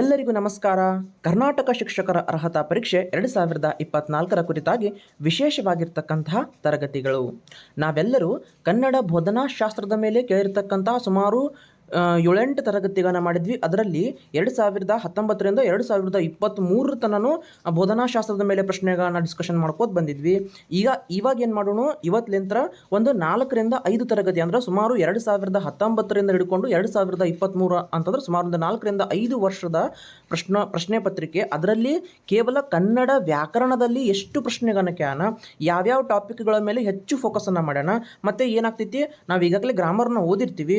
ಎಲ್ಲರಿಗೂ ನಮಸ್ಕಾರ. ಕರ್ನಾಟಕ ಶಿಕ್ಷಕರ ಅರ್ಹತಾ ಪರೀಕ್ಷೆ ಎರಡು ಸಾವಿರದ ಇಪ್ಪತ್ನಾಲ್ಕರ ಕುರಿತಾಗಿ ವಿಶೇಷವಾಗಿರ್ತಕ್ಕಂತಹ ತರಗತಿಗಳು. ನಾವೆಲ್ಲರೂ ಕನ್ನಡ ಬೋಧನಾ ಶಾಸ್ತ್ರದ ಮೇಲೆ ಕೇಳಿರ್ತಕ್ಕಂತಹ ಸುಮಾರು ಏಳೆಂಟು ತರಗತಿಗಳನ್ನು ಮಾಡಿದ್ವಿ. ಅದರಲ್ಲಿ ಎರಡು ಸಾವಿರದ ಹತ್ತೊಂಬತ್ತರಿಂದ ಎರಡು ಸಾವಿರದ ಇಪ್ಪತ್ತ್ಮೂರರ ತನೂ ಬೋಧನಾಶಾಸ್ತ್ರದ ಬೋಧನಾ ಶಾಸ್ತ್ರದ ಮೇಲೆ ಪ್ರಶ್ನೆಗಳನ್ನ ಡಿಸ್ಕಷನ್ ಮಾಡ್ಕೋತ ಬಂದಿದ್ವಿ. ಈಗ ಇವಾಗ ಏನು ಮಾಡೋಣ? ಇವತ್ತಿಲಿಂತ್ರ ಒಂದು ನಾಲ್ಕರಿಂದ ಐದು ತರಗತಿ ಅಂದ್ರೆ ಸುಮಾರು ಎರಡು ಸಾವಿರದ ಹತ್ತೊಂಬತ್ತರಿಂದ ಹಿಡ್ಕೊಂಡು ಎರಡು ಸಾವಿರದ ಇಪ್ಪತ್ತ್ಮೂರು ಅಂತಂದ್ರೆ ಸುಮಾರು ಒಂದು ನಾಲ್ಕರಿಂದ ಐದು ವರ್ಷದ ಪ್ರಶ್ನ, ಪ್ರಶ್ನೆ ಪತ್ರಿಕೆ. ಅದರಲ್ಲಿ ಕೇವಲ ಕನ್ನಡ ವ್ಯಾಕರಣದಲ್ಲಿ ಎಷ್ಟು ಪ್ರಶ್ನೆಗಳನ್ನ ಕ್ಯಾನ ಯಾವ್ಯಾವ ಟಾಪಿಕ್ಗಳ ಮೇಲೆ ಹೆಚ್ಚು ಫೋಕಸನ್ನು ಮಾಡೋಣ? ಮತ್ತು ಏನಾಗ್ತೈತಿ? ನಾವು ಈಗಾಗಲೇ ಗ್ರಾಮರ್ನ ಓದಿರ್ತೀವಿ.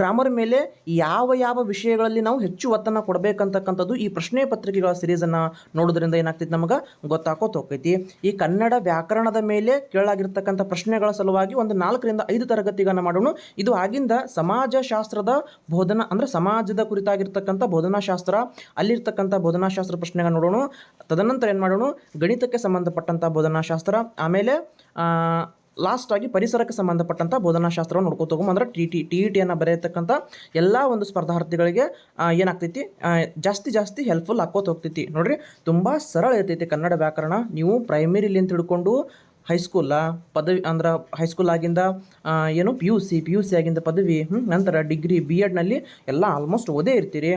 ಗ್ರಾಮರ್ ಮೇಲೆ ಯಾವ ಯಾವ ವಿಷಯಗಳಲ್ಲಿ ನಾವು ಹೆಚ್ಚು ಒತ್ತನ್ನು ಕೊಡಬೇಕಂತಕ್ಕಂಥದ್ದು ಈ ಪ್ರಶ್ನೆ ಪತ್ರಿಕೆಗಳ ಸಿರೀಸನ್ನು ನೋಡೋದ್ರಿಂದ ಏನಾಗ್ತೈತಿ ನಮಗೆ? ಗೊತ್ತಾಕೋತ ಹೋಗ್ತೈತಿ. ಈ ಕನ್ನಡ ವ್ಯಾಕರಣದ ಮೇಲೆ ಕೇಳಾಗಿರ್ತಕ್ಕಂಥ ಪ್ರಶ್ನೆಗಳ ಸಲುವಾಗಿ ಒಂದು ನಾಲ್ಕರಿಂದ ಐದು ತರಗತಿಗಳನ್ನು ಮಾಡೋಣ ಇದು ಆಗಿಂದ ಸಮಾಜಶಾಸ್ತ್ರದ ಬೋಧನಾ ಅಂದರೆ ಸಮಾಜದ ಕುರಿತಾಗಿರ್ತಕ್ಕಂಥ ಬೋಧನಾಶಾಸ್ತ್ರ, ಅಲ್ಲಿರ್ತಕ್ಕಂಥ ಬೋಧನಾಶಾಸ್ತ್ರ ಪ್ರಶ್ನೆಗಳನ್ನ ನೋಡೋಣ ತದನಂತರ ಏನು ಮಾಡೋಣ ಗಣಿತಕ್ಕೆ ಸಂಬಂಧಪಟ್ಟಂಥ ಬೋಧನಾಶಾಸ್ತ್ರ. ಆಮೇಲೆ ಲಾಸ್ಟ್ ಆಗಿ ಪರಿಸರಕ್ಕೆ ಸಂಬಂಧಪಟ್ಟಂಥ ಬೋಧನಾಶಾಸ್ತ್ರವನ್ನು ನೋಡ್ಕೊತ ಅಂದ್ರೆ ಟಿ ಟಿ ಟಿ ಟಿಯನ್ನು ಬರೆಯತಕ್ಕಂಥ ಎಲ್ಲ ಒಂದು ಸ್ಪರ್ಧಾರ್ಥಿಗಳಿಗೆ ಏನಾಗ್ತೈತಿ? ಜಾಸ್ತಿ ಜಾಸ್ತಿ ಹೆಲ್ಪ್ಫುಲ್ ಆಕೋತ ಹೋಗ್ತೈತಿ. ನೋಡ್ರಿ, ತುಂಬ ಸರಳ ಇರ್ತೈತಿ ಕನ್ನಡ ವ್ಯಾಕರಣ. ನೀವು ಪ್ರೈಮರಿಲಿಂದ ಹಿಡ್ಕೊಂಡು ಹೈಸ್ಕೂಲ ಪದವಿ, ಅಂದ್ರೆ ಹೈಸ್ಕೂಲ್ ಆಗಿಂದ ಏನು P U C P U C ಆಗಿಂದ ಪದವಿ ನಂತರ ಡಿಗ್ರಿ ಬಿ ಎಡ್ನಲ್ಲಿ ಎಲ್ಲ ಆಲ್ಮೋಸ್ಟ್ ಓದೇ ಇರ್ತೀರಿ.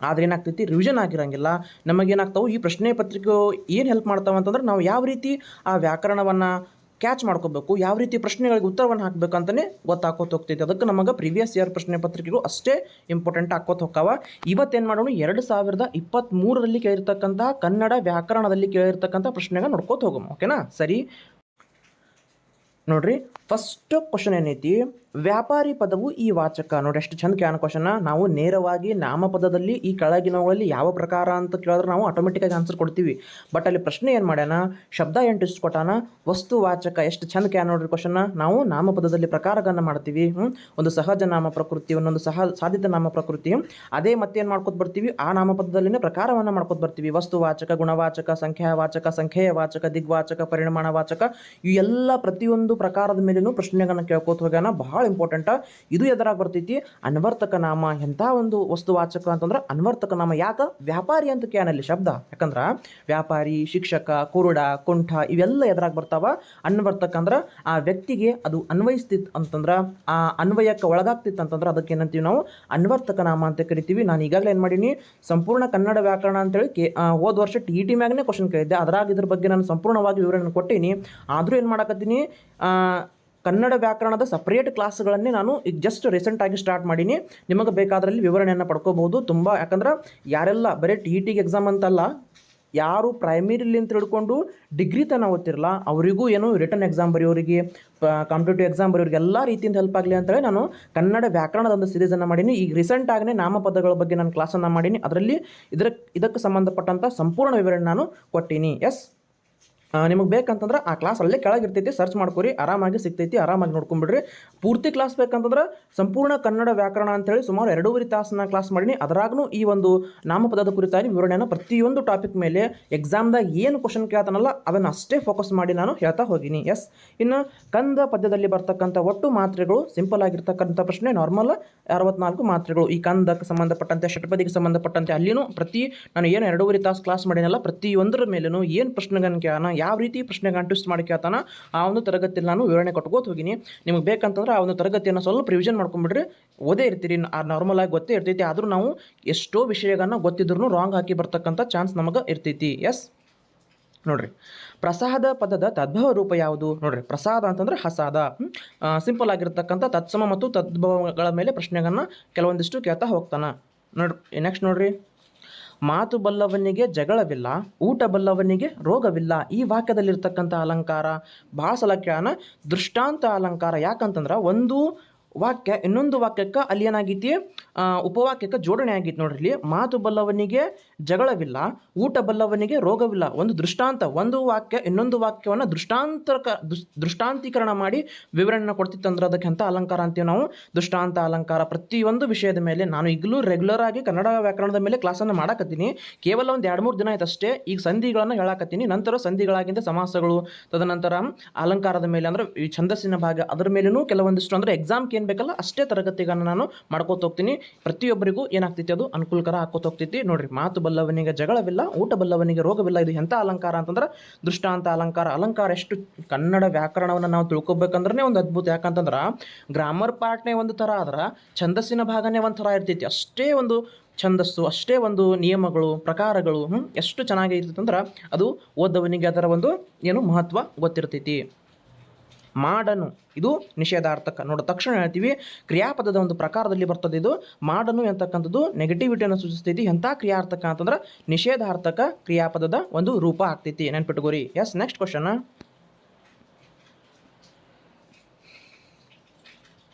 ಆದ್ರೆ ಏನಾಗ್ತೈತಿ? ರಿವಿಷನ್ ಆಗಿರಂಗಿಲ್ಲ. ನಮಗೇನಾಗ್ತಾವೆ? ಈ ಪ್ರಶ್ನೆ ಪತ್ರಿಕೆ ಏನು ಹೆಲ್ಪ್ ಮಾಡ್ತಾವೆ ಅಂತಂದ್ರೆ ನಾವು ಯಾವ ರೀತಿ ಆ ವ್ಯಾಕರಣವನ್ನು ಕ್ಯಾಚ್ ಮಾಡ್ಕೋಬೇಕು, ಯಾವ ರೀತಿ ಪ್ರಶ್ನೆಗಳಿಗೆ ಉತ್ತರವನ್ನು ಹಾಕಬೇಕು ಅಂತಲೇ ಗೊತ್ತಾಕೋತ ಹೋಗ್ತೈತಿ ಅದಕ್ಕೆ ನಮಗೆ ಪ್ರಿವಿಯಸ್ ಇಯರ್ ಪ್ರಶ್ನೆ ಪತ್ರಿಕೆಗಳು ಅಷ್ಟೇ ಇಂಪಾರ್ಟೆಂಟ್ ಆಕೋತ ಹೋಗ್ತಾವ. ಇವತ್ತೇನು ಮಾಡೋಣ, ಎರಡು ಸಾವಿರದ ಇಪ್ಪತ್ತ್ಮೂರರಲ್ಲಿ ಕೇಳಿರ್ತಕ್ಕಂತಹ ಕನ್ನಡ ವ್ಯಾಕರಣದಲ್ಲಿ ಕೇಳಿರ್ತಕ್ಕಂಥ ಪ್ರಶ್ನೆಗೆ ನೋಡ್ಕೋತ ಹೋಗೋಣ. ಓಕೆನಾ ಸರಿ? ನೋಡ್ರಿ ಫಸ್ಟ್ ಕ್ವಶನ್ ಏನೈತಿ? ವ್ಯಾಪಾರಿ ಪದವು ಈ ವಾಚಕ. ನೋಡಿ ಎಷ್ಟು ಚಂದ ಕ್ಯಾನ್ ಕ್ವಶನ್ ನಾವು ನೇರವಾಗಿ ನಾಮಪದದಲ್ಲಿ ಈ ಕೆಳಗಿನವುಗಳಲ್ಲಿ ಯಾವ ಪ್ರಕಾರ ಅಂತ ಕೇಳಿದ್ರೆ ನಾವು ಆಟೋಮೆಟಿಕ್ಕಾಗಿ ಆನ್ಸರ್ ಕೊಡ್ತೀವಿ. ಬಟ್ ಅಲ್ಲಿ ಪ್ರಶ್ನೆ ಏನು ಮಾಡ್ಯಾನ? ಶಬ್ದ ಎಂಟು ಇಷ್ಟು ಕೊಟ್ಟಾನ ವಸ್ತು ವಾಚಕ, ಎಷ್ಟು ಚಂದ ಕ್ಯಾನ್ ನೋಡ್ರಿ ಕ್ವಶನ್ ನಾವು ನಾಮಪದದಲ್ಲಿ ಪ್ರಕಾರಗಳನ್ನು ಮಾಡ್ತೀವಿ? ಒಂದು ಸಹಜ ನಾಮ ಪ್ರಕೃತಿ, ಒಂದೊಂದು ಸಹ ಸಾಧಿತ ನಾಮ ಪ್ರಕೃತಿ. ಅದೇ ಮತ್ತೇನು ಮಾಡ್ಕೊತ ಬರ್ತೀವಿ? ಆ ನಾಮಪದದಲ್ಲಿನೇ ಪ್ರಕಾರವನ್ನು ಮಾಡ್ಕೊತ ಬರ್ತೀವಿ. ವಸ್ತುವಾಚಕ ಗುಣವಾಚಕ ಸಂಖ್ಯಾವಾಚಕ ಸಂಖ್ಯೆಯ ವಾಚಕ, ದಿಗ್ವಾಚಕ, ಪರಿಣಾಮ ವಾಚಕ ಈ ಎಲ್ಲ ಪ್ರತಿಯೊಂದು ಪ್ರಕಾರದ ಮೇಲೂ ಪ್ರಶ್ನೆಗಳನ್ನು ಕೇಳ್ಕೊತ ಹೋಗ್ಯಾನ. ಬಹಳ ಇಂಪಾರ್ಟೆಂಟ್ ಇದು ಎದುರಾಗಿ ಬರ್ತೈತಿ ಅನ್ವರ್ತಕ ನಾಮ ಎಂಥ ಒಂದು ವಸ್ತುವಾಚಕ ಅಂತಂದ್ರೆ ಅನ್ವರ್ತಕ ನಾಮ. ಯಾಕ? ವ್ಯಾಪಾರಿ ಅಂತ ಕ್ಯಾನಲ್ಲಿ ಶಬ್ದ. ಯಾಕಂದ್ರ ವ್ಯಾಪಾರಿ ಶಿಕ್ಷಕ ಕುರುಡ ಕುಂಠ ಇವೆಲ್ಲ ಎದುರಾಗಿ ಬರ್ತಾವ. ಅನ್ವರ್ತಕ ಅಂದ್ರೆ ಆ ವ್ಯಕ್ತಿಗೆ ಅದು ಅನ್ವಯಿಸ್ತಿತ್ತು ಅಂತಂದ್ರೆ ಆ ಅನ್ವಯಕ್ಕೆ ಒಳಗಾಗ್ತಿತ್ತು ಅಂತಂದ್ರೆ ಅದಕ್ಕೆ ಏನಂತೀವಿ ನಾವು? ಅನ್ವರ್ತಕ ನಾಮ ಅಂತ ಕರಿತೀವಿ. ನಾನು ಈಗಾಗಲೇ ಏನು ಮಾಡೀನಿ? ಸಂಪೂರ್ಣ ಕನ್ನಡ ವ್ಯಾಕರಣ ಅಂತೇಳಿ ಕೆ ಆ, ಹೋದ ವರ್ಷ ಟಿ ಇ ಟಿ ಮ್ಯಾಗನೇ ಕ್ವಶನ್ ಕೇಳಿದ್ದೆ. ಅದ್ರಾಗ ಇದ್ರ ಬಗ್ಗೆ ನಾನು ಸಂಪೂರ್ಣವಾಗಿ ವಿವರಣೆ ಕೊಟ್ಟೀನಿ. ಆದರೂ ಏನು ಮಾಡಕತ್ತೀನಿ? ಕನ್ನಡ ವ್ಯಾಕರಣದ ಸಪ್ರೇಟ್ ಕ್ಲಾಸ್ಗಳನ್ನೇ ನಾನು ಈಗ ಜಸ್ಟ್ ರೀಸೆಂಟಾಗಿ ಸ್ಟಾರ್ಟ್ ಮಾಡೀನಿ. ನಿಮಗೆ ಬೇಕಾದ್ರಲ್ಲಿ ವಿವರಣೆಯನ್ನು ಪಡ್ಕೋಬಹುದು. ತುಂಬ ಯಾಕಂದ್ರೆ ಯಾರೆಲ್ಲ ಬರೀ ಟಿ ಇ ಟಿಗೆ ಎಕ್ಸಾಮ್ ಅಂತಲ್ಲ, ಯಾರು ಪ್ರೈಮರಿಲಿ ಅಂತ ಹಿಡ್ಕೊಂಡು ಡಿಗ್ರಿ ತನಕ ಓದ್ತಿರಲ್ಲ, ಅವರಿಗೂ ಏನು ರಿಟರ್ನ್ ಎಕ್ಸಾಮ್ ಬರೆಯೋರಿಗೆ ಕಾಂಪಿಟೇಟಿವ್ ಎಕ್ಸಾಮ್ ಬರೆಯೋರಿಗೆ ಎಲ್ಲ ರೀತಿಯಿಂದ ಹೆಲ್ಪ್ ಆಗಲಿ ಅಂತೇಳಿ ನಾನು ಕನ್ನಡ ವ್ಯಾಕರಣದ ಒಂದು ಸೀರೀಸನ್ನು ಮಾಡೀನಿ. ಈಗ ರೀಸೆಂಟಾಗೇ ನಾಮಪದಗಳ ಬಗ್ಗೆ ನಾನು ಕ್ಲಾಸನ್ನು ಮಾಡೀನಿ. ಅದರಲ್ಲಿ ಇದರ, ಇದಕ್ಕೆ ಸಂಬಂಧಪಟ್ಟಂಥ ಸಂಪೂರ್ಣ ವಿವರಣೆ ನಾನು ಕೊಟ್ಟೀನಿ. ಎಸ್ ನಿಮಗೆ ಬೇಕಂತಂದ್ರೆ ಆ ಕ್ಲಾಸ್ ಅಲ್ಲೇ ಕೆಳಗಿರ್ತೈತಿ ಸರ್ಚ್ ಮಾಡ್ಕೊರಿ, ಆರಾಮಾಗಿ ಸಿಗ್ತೈತಿ, ಆರಾಮಾಗಿ ನೋಡ್ಕೊಂಬಿಡ್ರಿ. ಪೂರ್ತಿ ಕ್ಲಾಸ್ ಬೇಕಂತಂದ್ರೆ ಸಂಪೂರ್ಣ ಕನ್ನಡ ವ್ಯಾಕರಣ ಅಂತೇಳಿ ಸುಮಾರು ಎರಡೂವರೆ ತಾಸನ್ನ ಕ್ಲಾಸ್ ಮಾಡೀನಿ. ಅದರಾಗೂ ಈ ಒಂದು ನಾಮಪದದ ಕುರಿತಾಗಿ ವಿವರಣೆಯನ್ನು ಪ್ರತಿಯೊಂದು ಟಾಪಿಕ್ ಮೇಲೆ ಎಕ್ಸಾಮ್ದಾಗ ಏನು ಕ್ವಶನ್ ಕೇಳ್ತಾನಲ್ಲ ಅದನ್ನು ಅಷ್ಟೇ ಫೋಕಸ್ ಮಾಡಿ ನಾನು ಹೇಳ್ತಾ ಹೋಗಿನಿ. ಎಸ್ ಇನ್ನು ಕಂದ ಪದ್ಯದಲ್ಲಿ ಬರ್ತಕ್ಕಂಥ ಒಟ್ಟು ಮಾತ್ರೆಗಳು ಸಿಂಪಲ್ ಆಗಿರ್ತಕ್ಕಂಥ ಪ್ರಶ್ನೆ ನಾರ್ಮಲ್ ಅರವತ್ನಾಲ್ಕು ಮಾತ್ರೆಗಳು. ಈ ಕಂದಕ್ಕೆ ಸಂಬಂಧಪಟ್ಟಂತೆ, ಷಟ್ಪದಿಗೆ ಸಂಬಂಧಪಟ್ಟಂತೆ ಅಲ್ಲಿನೂ ಪ್ರತಿ, ನಾನು ಏನು ಎರಡೂವರೆ ತಾಸು ಕ್ಲಾಸ್ ಮಾಡಿನಲ್ಲ, ಪ್ರತಿಯೊಂದರ ಮೇಲೂ ಏನು ಪ್ರಶ್ನೆಗಳನ್ನ ಕೇಳೋಣ ಯಾವ ರೀತಿ ಪ್ರಶ್ನೆಗಳನ್ನು ಟ್ವಿಸ್ಟ್ ಮಾಡಿ ಕೇಳ್ತಾನ ಆ ಒಂದು ತರಗತಿಯಲ್ಲಿ ನಾನು ವಿವರಣೆ ಕೊಟ್ಕೋತ ಹೋಗಿನಿ. ನಿಮಗೆ ಬೇಕಂತಂದ್ರೆ ಆ ಒಂದು ತರಗತಿಯನ್ನು ಸ್ವಲ್ಪ ರಿವಿಷನ್ ಮಾಡ್ಕೊಂಬಿಡ್ರಿ. ಓದೇ ಇರ್ತೀರಿ ನಾರ್ಮಲ್ ಆಗಿ ಗೊತ್ತೇ ಇರ್ತೈತಿ, ಆದರೂ ನಾವು ಎಷ್ಟೋ ವಿಷಯಗಳನ್ನ ಗೊತ್ತಿದ್ರು ರಾಂಗ್ ಹಾಕಿ ಬರ್ತಕ್ಕಂಥ ಚಾನ್ಸ್ ನಮಗೆ ಇರ್ತೈತಿ. ಎಸ್ ನೋಡ್ರಿ. ಪ್ರಸಾದ ಪದದ ತದ್ಭವ ರೂಪ ಯಾವುದು? ನೋಡ್ರಿ. ಪ್ರಸಾದ ಅಂತಂದ್ರೆ ಹಸಾದ. ಸಿಂಪಲ್ ಆಗಿರ್ತಕ್ಕಂಥ ತತ್ಸಮ ಮತ್ತು ತದ್ಭವಗಳ ಮೇಲೆ ಪ್ರಶ್ನೆಗಳನ್ನ ಕೆಲವೊಂದಿಷ್ಟು ಕೇಳ್ತಾ ಹೋಗ್ತಾನ. ನೋಡ್ರಿ ನೆಕ್ಸ್ಟ್ ನೋಡ್ರಿ. ಮಾತು ಬಲ್ಲವನಿಗೆ ಜಗಳವಿಲ್ಲ, ಊಟ ಬಲ್ಲವನಿಗೆ ರೋಗವಿಲ್ಲ. ಈ ವಾಕ್ಯದಲ್ಲಿರ್ತಕ್ಕಂಥ ಅಲಂಕಾರ ಭಾಳ ಸಲ ದೃಷ್ಟಾಂತ ಅಲಂಕಾರ ಯಾಕಂತಂದ್ರೆ ಒಂದು ವಾಕ್ಯ, ಇನ್ನೊಂದು ವಾಕ್ಯಕ್ಕೆ ಅಲ್ಲಿ ಏನಾಗೈತಿ ಉಪವಾಕ್ಯಕ್ಕೆ ಜೋಡಣೆ ಆಗಿತ್ತು ನೋಡ್ರಿ ಇಲ್ಲಿ. ಮಾತು ಬಲ್ಲವನಿಗೆ ಜಗಳವಿಲ್ಲ, ಊಟ ಬಲ್ಲವನಿಗೆ ರೋಗವಿಲ್ಲ. ಒಂದು ದೃಷ್ಟಾಂತ, ಒಂದು ವಾಕ್ಯ, ಇನ್ನೊಂದು ವಾಕ್ಯವನ್ನು ದೃಷ್ಟಾಂತಕ ದೃಷ್ಟಾಂತೀಕರಣ ಮಾಡಿ ವಿವರಣೆ ಕೊಡ್ತಿತ್ತಂದ್ರೆ ಅದಕ್ಕೆ ಅಂತ ಅಲಂಕಾರ ಅಂತೀವಿ ನಾವು? ದೃಷ್ಟಾಂತ, ಅಲಂಕಾರ ಪ್ರತಿಯೊಂದು ವಿಷಯದ ಮೇಲೆ ನಾನು ಈಗಲೂ ರೆಗ್ಯುಲರ್ ಆಗಿ ಕನ್ನಡ ವ್ಯಾಕರಣದ ಮೇಲೆ ಕ್ಲಾಸನ್ನು ಮಾಡಕತ್ತೀನಿ. ಕೇವಲ ಒಂದು ಎರಡು ಮೂರು ದಿನ ಆಯ್ತು ಅಷ್ಟೇ, ಈಗ ಸಂಧಿಗಳನ್ನು ಹೇಳಾಕತ್ತೀನಿ. ನಂತರ ಸಂಧಿಗಳಾಗಿಂದ ಸಮಾಸಗಳು, ತದನಂತರ ಅಲಂಕಾರದ ಮೇಲೆ ಅಂದ್ರೆ ಈ ಛಂದಸ್ಸಿನ ಭಾಗ, ಅದರ ಮೇಲೂ ಕೆಲವೊಂದಿಷ್ಟು ಅಂದ್ರೆ ಎಕ್ಸಾಮ್ಗೆ ಏನು ಬೇಕಲ್ಲ ಅಷ್ಟೇ ತರಗತಿಗಳನ್ನು ನಾನು ಮಾಡ್ಕೋತ ಹೋಗ್ತೀನಿ. ಪ್ರತಿಯೊಬ್ಬರಿಗೂ ಏನಾಗ್ತೈತಿ ಅದು ಅನುಕೂಲಕರ ಹಾಕೋತ ಹೋಗ್ತೈತಿ. ನೋಡ್ರಿ, ಮಾತು ಬಲ್ಲವನಿಗೆ ಜಗಳವಿಲ್ಲ, ಊಟ ಬಲ್ಲವನಿಗೆ ರೋಗವಿಲ್ಲ, ಇದು ಎಂಥ ಅಲಂಕಾರ ಅಂತಂದ್ರೆ ದೃಷ್ಟಾಂತ ಅಲಂಕಾರ. ಅಲಂಕಾರ ಎಷ್ಟು ಕನ್ನಡ ವ್ಯಾಕರಣವನ್ನು ನಾವು ತಿಳ್ಕೊಬೇಕಂದ್ರೆ ಒಂದು ಅದ್ಭುತ. ಯಾಕಂತಂದ್ರೆ ಗ್ರಾಮರ್ ಪಾರ್ಟ್ನೇ ಒಂದು ಥರ ಆದ್ರೆ ಛಂದಸ್ಸಿನ ಭಾಗನೇ ಒಂದು ಥರ ಇರ್ತೈತಿ. ಅಷ್ಟೇ ಒಂದು ಛಂದಸ್ಸು, ಅಷ್ಟೇ ಒಂದು ನಿಯಮಗಳು, ಪ್ರಕಾರಗಳು ಎಷ್ಟು ಚೆನ್ನಾಗಿ ಇರ್ತೈತೆ ಅದು ಓದವನಿಗೆ ಅದರ ಒಂದು ಏನು ಮಹತ್ವ ಗೊತ್ತಿರ್ತೈತಿ. ಮಾಡನು. ಇದು ನಿಷೇಧಾರ್ಥಕ. ನೋಡ, ತಕ್ಷಣ ಹೇಳ್ತೀವಿ, ಕ್ರಿಯಾಪದದ ಒಂದು ಪ್ರಕಾರದಲ್ಲಿ ಬರ್ತದೆ ಇದು. ಮಾಡನು ಎಂತಕ್ಕಂಥದ್ದು? ನೆಗೆಟಿವಿಟಿಯನ್ನು ಸೂಚಿಸ್ತೈತಿ. ಎಂಥ ಕ್ರಿಯಾರ್ಥಕ ಅಂತಂದ್ರೆ ನಿಷೇಧಾರ್ಥಕ ಕ್ರಿಯಾಪದದ ಒಂದು ರೂಪ ಆಗ್ತೈತಿ. ನೆನ್ಪಿಟ್ಕೋರಿ ಎಸ್ ನೆಕ್ಸ್ಟ್ ಕ್ವಶನ್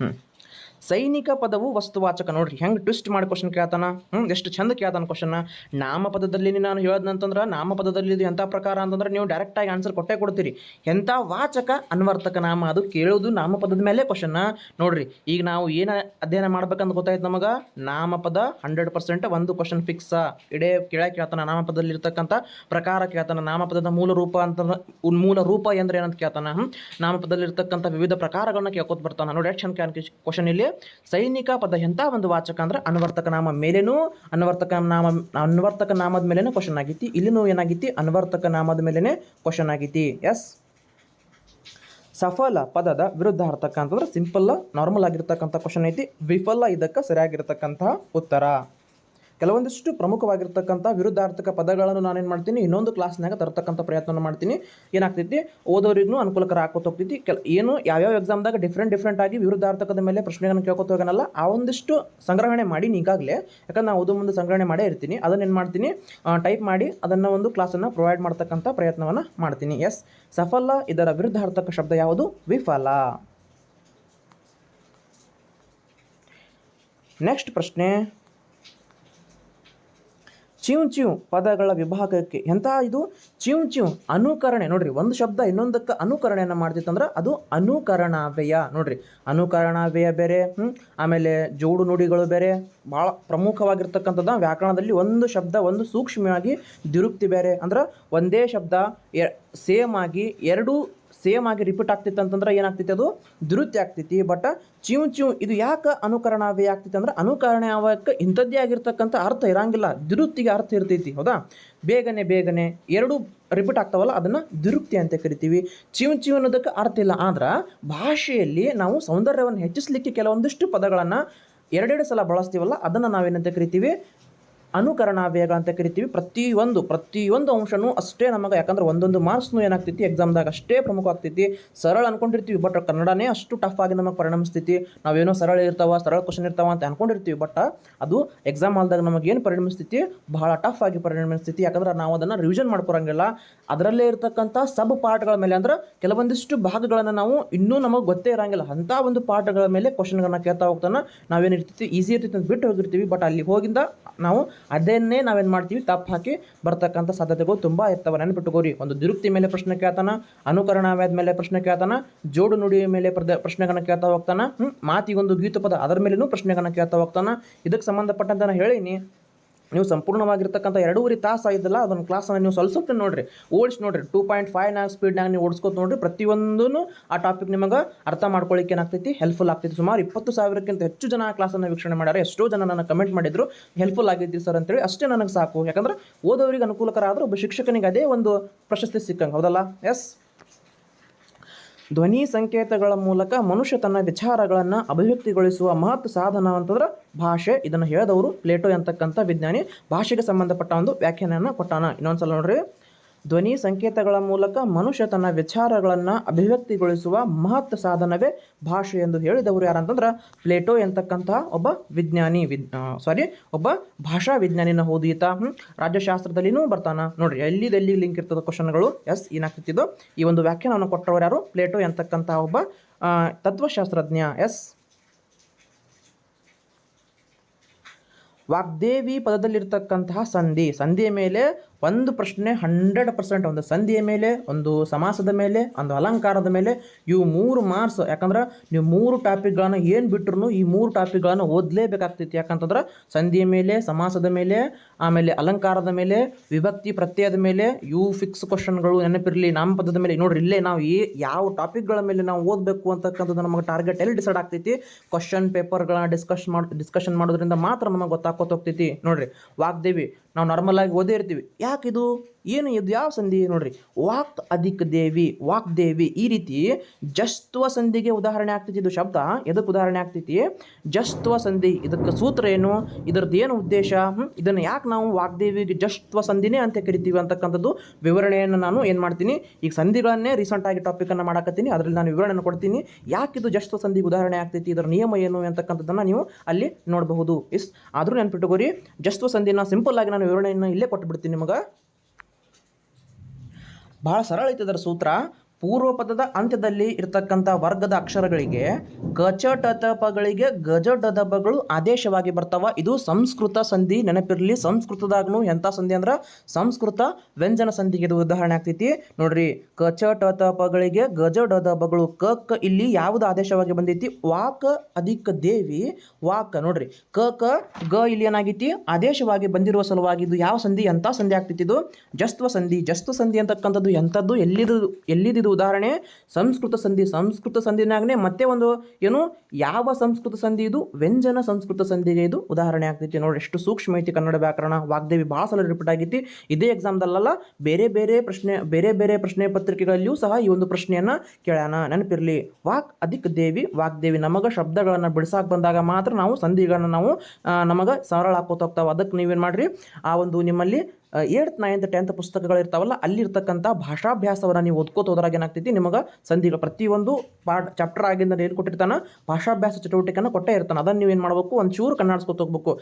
ಹ್ಞೂ ಸೈನಿಕ ಪದವು ವಸ್ತುವಾಚಕ. ನೋಡ್ರಿ, ಹೆಂಗೆ ಟ್ವಿಸ್ಟ್ ಮಾಡಿ ಕ್ವಶನ್ ಕೇಳ್ತಾನ? ಹ್ಞೂ ಎಷ್ಟು ಚಂದ ಕೇಳ್ತಾನ ಕ್ವಶನ್ನ ನಾಮಪದದಲ್ಲಿ ನಾನು ಹೇಳ್ದಂತಂದ್ರೆ ನಾಮಪದದಲ್ಲಿ ಇದು ಎಂಥ ಪ್ರಕಾರ ಅಂತಂದ್ರೆ ನೀವು ಡೈರೆಕ್ಟಾಗಿ ಆನ್ಸರ್ ಕೊಟ್ಟೇ ಕೊಡ್ತೀರಿ. ಎಂಥ ವಾಚಕ, ಅನ್ವರ್ತಕ ನಾಮ, ಅದು ಕೇಳೋದು ನಾಮಪದದ ಮೇಲೆ ಕ್ವಶನ್ನ ನೋಡ್ರಿ, ಈಗ ನಾವು ಏನು ಅಧ್ಯಯನ ಮಾಡ್ಬೇಕಂತ ಗೊತ್ತಾಯ್ತು ನಮಗೆ? ನಾಮಪದ ಹಂಡ್ರೆಡ್ ಪರ್ಸೆಂಟ್ ಒಂದು ಕ್ವಶನ್ ಫಿಕ್ಸ ಇಡೇ ಕೇಳಕ್ಕೆ ಕೇಳ್ತಾನ ನಾಮಪದದಲ್ಲಿ ಇರ್ತಕ್ಕಂಥ ಪ್ರಕಾರ ಕೇಳ್ತಾನ. ನಾಮಪದದ ಮೂಲ ರೂಪ ಅಂತ, ಮೂಲ ರೂಪ ಅಂದ್ರೆ ಏನಂತ ಕೇಳ್ತಾನ? ನಾಮಪದದಲ್ಲಿ ಇರ್ತಕ್ಕಂಥ ವಿವಿಧ ಪ್ರಕಾರಗಳನ್ನ ಕೇಳ್ಕೊತ ಬರ್ತಾನೆ. ನೋಡಿ ಎಷ್ಟು ಚಂದ ಕ್ವಶನ್ ಇಲ್ಲಿ. ಸೈನಿಕ ಪದ ಎಂಥ ಒಂದು ವಾಚಕ ಅಂದ್ರೆ ಅನ್ವರ್ತಕ ನಾಮ ಮೇಲೇನೂ, ಅನ್ವರ್ತಕ ನಾಮ, ಅನ್ವರ್ತಕ ನಾಮದ ಮೇಲೇನೂ ಕ್ವಶನ್ ಆಗೈತಿ ಇಲ್ಲಿನೂ ಏನಾಗೈತಿ ಅನ್ವರ್ತಕ ನಾಮದ ಮೇಲೇನೆ ಕ್ವಶನ್ ಆಗೈತಿ ಎಸ್ ಸಫಲ ಪದದ ವಿರುದ್ಧಾರ್ಥಕ ಅಂತಂದ್ರೆ ಸಿಂಪಲ್ ನಾರ್ಮಲ್ ಆಗಿರ್ತಕ್ಕಂಥ ಕ್ವಶನ್ ಐತಿ. ವಿಫಲ ಇದಕ್ಕೆ ಸರಿಯಾಗಿರ್ತಕ್ಕಂತಹ ಉತ್ತರ. ಕೆಲವೊಂದಿಷ್ಟು ಪ್ರಮುಖವಾಗಿರ್ತಕ್ಕಂಥ ವಿರುದ್ಧಾರ್ಥಕ ಪದಗಳನ್ನು ನಾನೇನು ಮಾಡ್ತೀನಿ, ಇನ್ನೊಂದು ಕ್ಲಾಸ್ನಾಗ ತರ್ತಕ್ಕಂಥ ಪ್ರಯತ್ನ ಮಾಡ್ತೀನಿ. ಏನಾಗ್ತೈತಿ? ಓದೋರಿಗೂ ಅನುಕೂಲಕರ ಹಾಕೋತ ಹೋಗ್ತೈತಿ. ಕೆಲ, ಏನು, ಯಾವ್ಯಾವ ಎಕ್ಸಾಮ್ದಾಗ ಡಿಫ್ರೆಂಟ್ ಡಿಫ್ರೆಂಟ್ ಆಗಿ ವಿರುದ್ಧಾರ್ಥಕದ ಮೇಲೆ ಪ್ರಶ್ನೆಗಳನ್ನು ಕೇಳ್ಕೊತ ಹೋಗೋಣಲ್ಲ ಆ ಒಂದಿಷ್ಟು ಸಂಗ್ರಹಣೆ ಮಾಡಿ ಈಗಾಗಲೇ ಯಾಕಂದ್ರೆ ನಾವು ಓದೋ ಮುಂದೆ ಸಂಗ್ರಹಣೆ ಮಾಡೇ ಇರ್ತೀನಿ. ಅದನ್ನ ಏನು ಮಾಡ್ತೀನಿ? ಟೈಪ್ ಮಾಡಿ ಅದನ್ನು ಒಂದು ಕ್ಲಾಸನ್ನು ಪ್ರೊವೈಡ್ ಮಾಡ್ತಕ್ಕಂಥ ಪ್ರಯತ್ನವನ್ನು ಮಾಡ್ತೀನಿ. ಎಸ್ ಸಫಲ, ಇದರ ವಿರುದ್ಧಾರ್ಥಕ ಶಬ್ದ ಯಾವುದು? ವಿಫಲ. ನೆಕ್ಸ್ಟ್ ಪ್ರಶ್ನೆ. ಚಿವ್ ಚಿವ್ ಪದಗಳ ವಿಭಾಗಕ್ಕೆ ಎಂಥ ಇದು? ಚಿವ್ ಚಿವ್ ಅನುಕರಣೆ. ನೋಡ್ರಿ, ಒಂದು ಶಬ್ದ ಇನ್ನೊಂದಕ್ಕೆ ಅನುಕರಣೆಯನ್ನು ಮಾಡ್ತಿತ್ತಂದ್ರೆ ಅದು ಅನುಕರಣಾವ್ಯಯ. ನೋಡ್ರಿ, ಅನುಕರಣಾವ್ಯಯ ಬೇರೆ? ಆಮೇಲೆ ಜೋಡು ನುಡಿಗಳು ಬೇರೆ ಭಾಳ ಪ್ರಮುಖವಾಗಿರ್ತಕ್ಕಂಥದ್ದು ವ್ಯಾಕರಣದಲ್ಲಿ ಒಂದು ಶಬ್ದ, ಒಂದು ಸೂಕ್ಷ್ಮವಾಗಿ ದ್ವಿರುಕ್ತಿ ಬೇರೆ. ಅಂದ್ರೆ ಒಂದೇ ಶಬ್ದ ಸೇಮ್ ಆಗಿ ಎರಡು ಸೇಮ್ ಆಗಿ ರಿಪೀಟ್ ಆಗ್ತಿತ್ತು ಅಂತಂದ್ರೆ ಏನಾಗ್ತೈತಿ ಅದು? ದುರುತ್ತಿ ಆಗ್ತೈತಿ ಬಟ್ ಚೀವ್ ಚೀವ್ ಇದು ಯಾಕೆ ಅನುಕರಣಾವ್ಯಯ ಆಗ್ತೈತಿ ಅಂದ್ರೆ ಅನುಕರಣಾವ್ಯಕ್ಕೆ ಇಂಥದ್ದೇ ಆಗಿರ್ತಕ್ಕಂಥ ಅರ್ಥ ಇರಂಗಿಲ್ಲ. ದುರುತ್ತಿಗೆ ಅರ್ಥ ಇರ್ತೈತಿ. ಹೌದಾ? ಬೇಗನೆ ಬೇಗನೆ ಎರಡು ರಿಪೀಟ್ ಆಗ್ತಾವಲ್ಲ, ಅದನ್ನು ದುರುಕ್ತಿ ಅಂತ ಕರಿತೀವಿ. ಚೀವ್ ಚೀವ್ ಅನ್ನೋದಕ್ಕೆ ಅರ್ಥ ಇಲ್ಲ. ಆದ್ರೆ ಭಾಷೆಯಲ್ಲಿ ನಾವು ಸೌಂದರ್ಯವನ್ನು ಹೆಚ್ಚಿಸಲಿಕ್ಕೆ ಕೆಲವೊಂದಿಷ್ಟು ಪದಗಳನ್ನು ಎರಡೆರಡು ಸಲ ಬಳಸ್ತೀವಲ್ಲ, ಅದನ್ನು ನಾವೇನಂತ ಕರಿತೀವಿ? ಅನುಕರಣಾವ್ಯಯಗಳು ಅಂತ ಕರಿತೀವಿ. ಪ್ರತಿಯೊಂದು ಪ್ರತಿಯೊಂದು ಅಂಶನೂ ಅಷ್ಟೇ ನಮಗೆ, ಯಾಕಂದ್ರೆ ಒಂದೊಂದು ಮಾರ್ಕ್ಸ್ನೂ ಏನಾಗ್ತೈತಿ? ಎಕ್ಸಾಮ್ದಾಗ ಅಷ್ಟೇ ಪ್ರಮುಖ ಆಗ್ತೈತಿ. ಸರಳ ಅನ್ಕೊಂಡಿರ್ತೀವಿ ಬಟ್ ಕನ್ನಡನೇ ಅಷ್ಟು ಟಫ್ ಆಗಿ ನಮಗೆ ಪರಿಣಮಿಸ್ತೈತಿ. ನಾವೇನೋ ಸರಳ ಇರ್ತಾವ, ಸರಳ ಕ್ವಶನ್ ಇರ್ತಾವ ಅಂತ ಅನ್ಕೊಂಡಿರ್ತೀವಿ ಬಟ್ ಅದು ಎಕ್ಸಾಮ್ ಹಾಲ್ದಾಗ ನಮಗೆ ಏನು ಪರಿಣಮಿಸ್ತೈತಿ? ಬಹಳ ಟಫ್ ಆಗಿ ಪರಿಣಮಿಸ್ತೈತಿ. ಯಾಕಂದ್ರೆ ನಾವು ಅದನ್ನು ರಿವಿಷನ್ ಮಾಡ್ಕೊರಂಗಿಲ್ಲ. ಅದರಲ್ಲೇ ಇರತಕ್ಕಂಥ ಸಬ್ ಪಾರ್ಟ್ಗಳ ಮೇಲೆ, ಅಂದ್ರೆ ಕೆಲವೊಂದಿಷ್ಟು ಭಾಗಗಳನ್ನು ನಾವು ಇನ್ನೂ ನಮಗೆ ಗೊತ್ತೇ ಇರಂಗಿಲ್ಲ. ಅಂಥ ಒಂದು ಪಾಠಗಳ ಮೇಲೆ ಕ್ವಶನ್ಗಳನ್ನ ಕೇಳ್ತಾ ಹೋಗ್ತಾನೆ ನಾವೇನು ಇರ್ತೀವಿ ಈಸಿ ಇರ್ತೈತಿ ಅಂತ ಬಿಟ್ಟು ಹೋಗಿರ್ತೀವಿ ಬಟ್ ಅಲ್ಲಿ ಹೋಗಿಂದ ನಾವು ಅದನ್ನೇ ನಾವೇನು ಮಾಡ್ತೀವಿ? ತಪ್ಪು ಹಾಕಿ ಬರ್ತಕ್ಕಂಥ ಸಾಧ್ಯತೆಗಳು ತುಂಬ ಇರ್ತವೆ. ನೆನಪಿಟ್ಟುಕೋರಿ ಒಂದು ದಿರುಕ್ತಿ ಮೇಲೆ ಪ್ರಶ್ನೆ ಕೇಳ್ತಾನ ಅನುಕರಣಾವ್ಯದ ಮೇಲೆ ಪ್ರಶ್ನೆ ಕೇಳ್ತಾನ, ಜೋಡು ನುಡಿ ಮೇಲೆ ಪ್ರದ ಪ್ರಶ್ನೆಗಳನ್ನ ಕೇಳ್ತಾ ಹೋಗ್ತಾನ ಮಾತಿಗೊಂದು ಗೀತಪದ ಅದರ ಮೇಲೂ ಪ್ರಶ್ನೆಗಳನ್ನ ಕೇಳ್ತಾ ಹೋಗ್ತಾನ. ಇದಕ್ಕೆ ಸಂಬಂಧಪಟ್ಟಂತ ನಾನು ಹೇಳೀನಿ. ನೀವು ಸಂಪೂರ್ಣವಾಗಿರ್ತಕ್ಕಂಥ ಎರಡೂವರೆ ತಾಸು ಆಗಿದ್ದಲ್ಲ ಅದೊಂದು ಕ್ಲಾಸನ್ನು ನೀವು ಸ್ವಲ್ಪ ಸ್ವಲ್ಪ ನೋಡ್ರಿ, ಓಡಿಸಿ ನೋಡ್ರಿ ಟೂ ಪಾಯಿಂಟ್ ಫೈವ್ನಾಗ ಸ್ಪೀಡ್ನಾಗ ನೀವು ಓಡಿಸ್ಕೊತ ನೋಡ್ರಿ ಪ್ರತಿಯೊಂದೂ ಆ ಟಾಪಿಕ್ ನಿಮಗೆ ಅರ್ಥ ಮಾಡ್ಕೊಳ್ಳಿಕ್ಕೆ ಏನಾಗ್ತೈತಿ? ಹೆಲ್ಪ್ಫುಲ್ ಆಗ್ತೈತಿ. ಸುಮಾರು ಇಪ್ಪತ್ತು ಸಾವಿರಕ್ಕಿಂತ ಹೆಚ್ಚು ಜನ ಆ ಕ್ಲಾಸನ್ನು ವೀಕ್ಷಣೆ ಮಾಡ್ಯಾರ. ಎಷ್ಟೋ ಜನ ನನಗೆ ಕಮೆಂಟ್ ಮಾಡಿದ್ರು ಹೆಲ್ಪ್ಫುಲ್ ಆಗಿದ್ರಿ ಸರ್ ಅಂತೇಳಿ. ಅಷ್ಟೇ ನನಗೆ ಸಾಕು. ಯಾಕಂದ್ರೆ ಓದೋರಿಗೆ ಅನುಕೂಲಕರ ಆದರೂ ಒಬ್ಬ ಶಿಕ್ಷಕನಿಗೆ ಅದೇ ಒಂದು ಪ್ರಶಸ್ತಿ ಸಿಕ್ಕಂಗೆ. ಹೌದಲ್ಲ? ಎಸ್ ಧ್ವನಿ ಸಂಕೇತಗಳ ಮೂಲಕ ಮನುಷ್ಯ ತನ್ನ ವಿಚಾರಗಳನ್ನು ಅಭಿವ್ಯಕ್ತಿಗೊಳಿಸುವ ಮಹತ್ ಸಾಧನ ಅಂತಂದ್ರೆ ಭಾಷೆ. ಇದನ್ನು ಹೇಳಿದವರು ಪ್ಲೇಟೋ ಅಂತಕ್ಕಂಥ ವಿಜ್ಞಾನಿ. ಭಾಷೆಗೆ ಸಂಬಂಧಪಟ್ಟ ಒಂದು ವ್ಯಾಖ್ಯಾನವನ್ನು ಕೊಟ್ಟಾನ. ಇನ್ನೊಂದ್ಸಲ ನೋಡ್ರಿ. ಧ್ವನಿ ಸಂಕೇತಗಳ ಮೂಲಕ ಮನುಷ್ಯ ತನ್ನ ವಿಚಾರಗಳನ್ನು ಅಭಿವ್ಯಕ್ತಿಗೊಳಿಸುವ ಮಹತ್ ಸಾಧನವೇ ಭಾಷೆ ಎಂದು ಹೇಳಿದವರು ಯಾರಂತಂದ್ರೆ ಪ್ಲೇಟೋ ಎಂತಕ್ಕಂತಹ ಒಬ್ಬ ವಿಜ್ಞಾನಿ ಸಾರಿ ಒಬ್ಬ ಭಾಷಾ ವಿಜ್ಞಾನಿನ ಓದೀತ. ಹ್ಮ್? ರಾಜ್ಯಶಾಸ್ತ್ರದಲ್ಲಿನೂ ಬರ್ತಾನ. ನೋಡ್ರಿ ಎಲ್ಲಿದೆಲ್ಲಿ ಲಿಂಕ್ ಇರ್ತದ ಕ್ವಶನ್ಗಳು ಎಸ್ ಏನಾಗ್ತಿದ್ದು ಈ ಒಂದು ವ್ಯಾಖ್ಯಾನವನ್ನು ಕೊಟ್ಟವರು ಯಾರು? ಪ್ಲೇಟೋ ಎಂತಕ್ಕಂತಹ ಒಬ್ಬ ತತ್ವಶಾಸ್ತ್ರಜ್ಞ. ಎಸ್. ವಾಗ್ದೇವಿ ಪದದಲ್ಲಿರ್ತಕ್ಕಂತಹ ಸಂಧಿ. ಸಂಧಿಯ ಮೇಲೆ ಒಂದು ಪ್ರಶ್ನೆ ಹಂಡ್ರೆಡ್ ಪರ್ಸೆಂಟ್ ಒಂದು ಸಂಧಿಯ ಮೇಲೆ, ಒಂದು ಸಮಾಸದ ಮೇಲೆ, ಒಂದು ಅಲಂಕಾರದ ಮೇಲೆ, ಇವು ಮೂರು ಮಾರ್ಕ್ಸ್ ಯಾಕಂದ್ರೆ ನೀವು ಮೂರು ಟಾಪಿಕ್ಗಳನ್ನು ಏನು ಬಿಟ್ಟರು ಈ ಮೂರು ಟಾಪಿಕ್ಗಳನ್ನು ಓದಲೇಬೇಕಾಗ್ತೈತಿ. ಯಾಕಂತಂದ್ರೆ ಸಂಧಿಯ ಮೇಲೆ, ಸಮಾಸದ ಮೇಲೆ, ಆಮೇಲೆ ಅಲಂಕಾರದ ಮೇಲೆ, ವಿಭಕ್ತಿ ಪ್ರತ್ಯಯದ ಮೇಲೆ, ಇವು ಫಿಕ್ಸ್ ಕ್ವಶನ್ಗಳು ನೆನಪಿರಲಿ. ನಾಮಪದದ ಮೇಲೆ ನೋಡ್ರಿ, ಇಲ್ಲೇ ನಾವು ಈ ಯಾವ ಟಾಪಿಕ್ಗಳ ಮೇಲೆ ನಾವು ಓದಬೇಕು ಅಂತಕ್ಕಂಥದ್ದು ನಮಗೆ ಟಾರ್ಗೆಟ್ ಎಲ್ಲಿ ಡಿಸೈಡ್ ಆಗ್ತೈತಿ? ಕ್ವಶನ್ ಪೇಪರ್ಗಳನ್ನ ಡಿಸ್ಕಸ್ ಮಾಡಿ ಡಿಸ್ಕಷನ್ ಮಾಡೋದ್ರಿಂದ ಮಾತ್ರ ನಮಗೆ ಗೊತ್ತಾಕೋತ ಹೋಗ್ತೈತಿ. ನೋಡ್ರಿ, ವಾಗ್ದೇವಿ, ನಾವು ನಾರ್ಮಲ್ ಆಗಿ ಓದೇ ಇರ್ತೀವಿ. ಯಾಕಿದು ಏನು ಇದು ಯಾವ ಸಂಧಿ ನೋಡ್ರಿ? ವಾಕ್ ಅಧಿಕ ದೇವಿ, ವಾಕ್ ದೇವಿ ಈ ರೀತಿ ಜಸ್ತ್ವ ಸಂಧಿಗೆ ಉದಾಹರಣೆ ಆಗ್ತೈತಿ ಇದು ಶಬ್ದ. ಎದಕ್ಕೆ ಉದಾಹರಣೆ ಆಗ್ತೈತಿ? ಜಸ್ತ್ವ ಸಂಧಿ. ಇದಕ್ಕೆ ಸೂತ್ರ ಏನು? ಇದರದ್ದು ಏನು ಉದ್ದೇಶ? ಇದನ್ನು ಯಾಕೆ ನಾವು ವಾಗ್ದೇವಿಗೆ ಜಸ್ತ್ವ ಸಂಧಿನೇ ಅಂತ ಕರಿತೀವಿ ಅಂತಕ್ಕಂಥದ್ದು ವಿವರಣೆಯನ್ನು ನಾನು ಏನು ಮಾಡ್ತೀನಿ? ಈಗ ಸಂಧಿಗಳನ್ನೇ ರೀಸೆಂಟಾಗಿ ಟಾಪಿಕನ್ನು ಮಾಡಕತ್ತೀನಿ. ಅದರಲ್ಲಿ ನಾನು ವಿವರಣೆಯನ್ನು ಕೊಡ್ತೀನಿ. ಯಾಕೆ ಇದು ಜಸ್ತ್ವ ಸಂಧಿಗೆ ಉದಾಹರಣೆ ಆಗ್ತೈತಿ? ಇದರ ನಿಯಮ ಏನು ಅಂತಕ್ಕಂಥದ್ದನ್ನು ನೀವು ಅಲ್ಲಿ ನೋಡಬಹುದು. ಇಸ್ ಆದರೂ ನೆನ್ಪಿಟ್ಟುಕೋರಿ ಜಸ್ತ್ವ ಸಂಧಿನ ಸಿಂಪಲ್ ಆಗಿ ನಾನು ವಿವರಣೆಯನ್ನು ಇಲ್ಲೇ ಕೊಟ್ಬಿಡ್ತೀನಿ ನಿಮಗೆ. ಬಹಳ ಸರಳ ಐತೆ ಅದರ ಸೂತ್ರ. ಪೂರ್ವ ಪದದ ಅಂತ್ಯದಲ್ಲಿ ಇರತಕ್ಕಂಥ ವರ್ಗದ ಅಕ್ಷರಗಳಿಗೆ ಕಚಟತಪಗಳಿಗೆ ಗಜಡದಬಗಳು ಆದೇಶವಾಗಿ ಬರ್ತಾವ. ಇದು ಸಂಸ್ಕೃತ ಸಂಧಿ ನೆನಪಿರಲಿ. ಸಂಸ್ಕೃತದಾಗನು ಎಂಥ ಸಂಧಿ ಅಂದ್ರೆ ಸಂಸ್ಕೃತ ವ್ಯಂಜನ ಸಂಧಿಗೆ ಇದು ಉದಾಹರಣೆ ಆಗ್ತೈತಿ. ನೋಡ್ರಿ ಕಚಟತಪಗಳಿಗೆ ಗಜಡದಬಗಳು ಕ ಕ ಇಲ್ಲಿ ಯಾವುದು ಆದೇಶವಾಗಿ ಬಂದೈತಿ? ವಾಕ ಅಧಿಕ ದೇವಿ ವಾಕ ನೋಡ್ರಿ, ಕ ಕ, ಗ ಇಲ್ಲಿ ಏನಾಗೈತಿ? ಆದೇಶವಾಗಿ ಬಂದಿರುವ ಸಲುವಾಗಿ ಇದು ಯಾವ ಸಂಧಿ? ಎಂಥ ಸಂಧಿ ಆಗ್ತೈತಿ ಇದು? ಜಸ್ತ್ವ ಸಂಧಿ. ಜಸ್ತ್ವ ಸಂಧಿ ಅಂತಕ್ಕಂಥದ್ದು ಎಂಥದ್ದು? ಎಲ್ಲಿದು, ಎಲ್ಲಿದ್ದು ಉದಾಹರಣೆ, ಸಂಸ್ಕೃತ ಸಂಧಿ, ಸಂಸ್ಕೃತ ಸಂಧಿನಾಗನೇ ಮತ್ತೆ ಒಂದು ಏನು? ಯಾವ ಸಂಸ್ಕೃತ ಸಂಧಿ ಇದು? ವ್ಯಂಜನ ಸಂಸ್ಕೃತ ಸಂಧಿಗೆ ಇದು ಉದಾಹರಣೆ ಆಗ್ತೈತಿ ನೋಡಿ ಎಷ್ಟು ಸೂಕ್ಷ್ಮ ಐತಿ ಕನ್ನಡ ವ್ಯಾಕರಣ, ವಾಗ್ದೇವಿ ಭಾಳ ಸಲ ರಿಪೀಟ್ ಆಗೈತಿ. ಇದೇ ಎಕ್ಸಾಮ್ದಲ್ಲ ಬೇರೆ ಬೇರೆ ಪ್ರಶ್ನೆ, ಬೇರೆ ಬೇರೆ ಪ್ರಶ್ನೆ ಪತ್ರಿಕೆಗಳಲ್ಲಿಯೂ ಸಹ ಈ ಒಂದು ಪ್ರಶ್ನೆಯನ್ನು ಕೇಳೋಣ ನೆನಪಿರಲಿ, ವಾಕ್ ಅಧಿಕ ದೇವಿ, ವಾಗ್ದೇವಿ ನಮಗೆ ಶಬ್ದಗಳನ್ನು ಬಿಡಿಸಾಕ್ ಬಂದಾಗ ಮಾತ್ರ ನಾವು ಸಂಧಿಗಳನ್ನ ನಾವು ನಮಗೆ ಸರಳ ಹಾಕೋತ ಹೋಗ್ತಾವೆ. ಅದಕ್ಕೆ ನೀವೇನು ಮಾಡ್ರಿ? ಆ ಒಂದು ನಿಮ್ಮಲ್ಲಿ ಏಳ್ತ್ ನೈನ್ತ್ ಟೆಂತ್ ಪುಸ್ತಕಗಳು ಇರ್ತಾವಲ್ಲ ಅಲ್ಲಿರ್ತಕ್ಕಂಥ ಭಾಷಾಭ್ಯಾಸವನ್ನು ನೀವು ಓದ್ಕೋತ ಹೋದ್ರಾಗ ಏನಾಗ್ತೈತಿ? ನಿಮಗೆ ಸಂಧಿಗಳು ಪ್ರತಿಯೊಂದು ಪಾಠ ಚಾಪ್ಟರ್ ಆಗಿಂದ ಏನು ಕೊಟ್ಟಿರ್ತಾನೆ, ಭಾಷಾಭ್ಯಾಸ ಚಟುವಟಿಕೆನ ಕೊಟ್ಟೇ ಇರ್ತಾನೆ. ಅದನ್ನು ಏನು ಮಾಡಬೇಕು? ಒಂಚೂರು ಕನ್ನಡಿಸ್ಕೊತ ಹೋಗ್ಬೇಕು.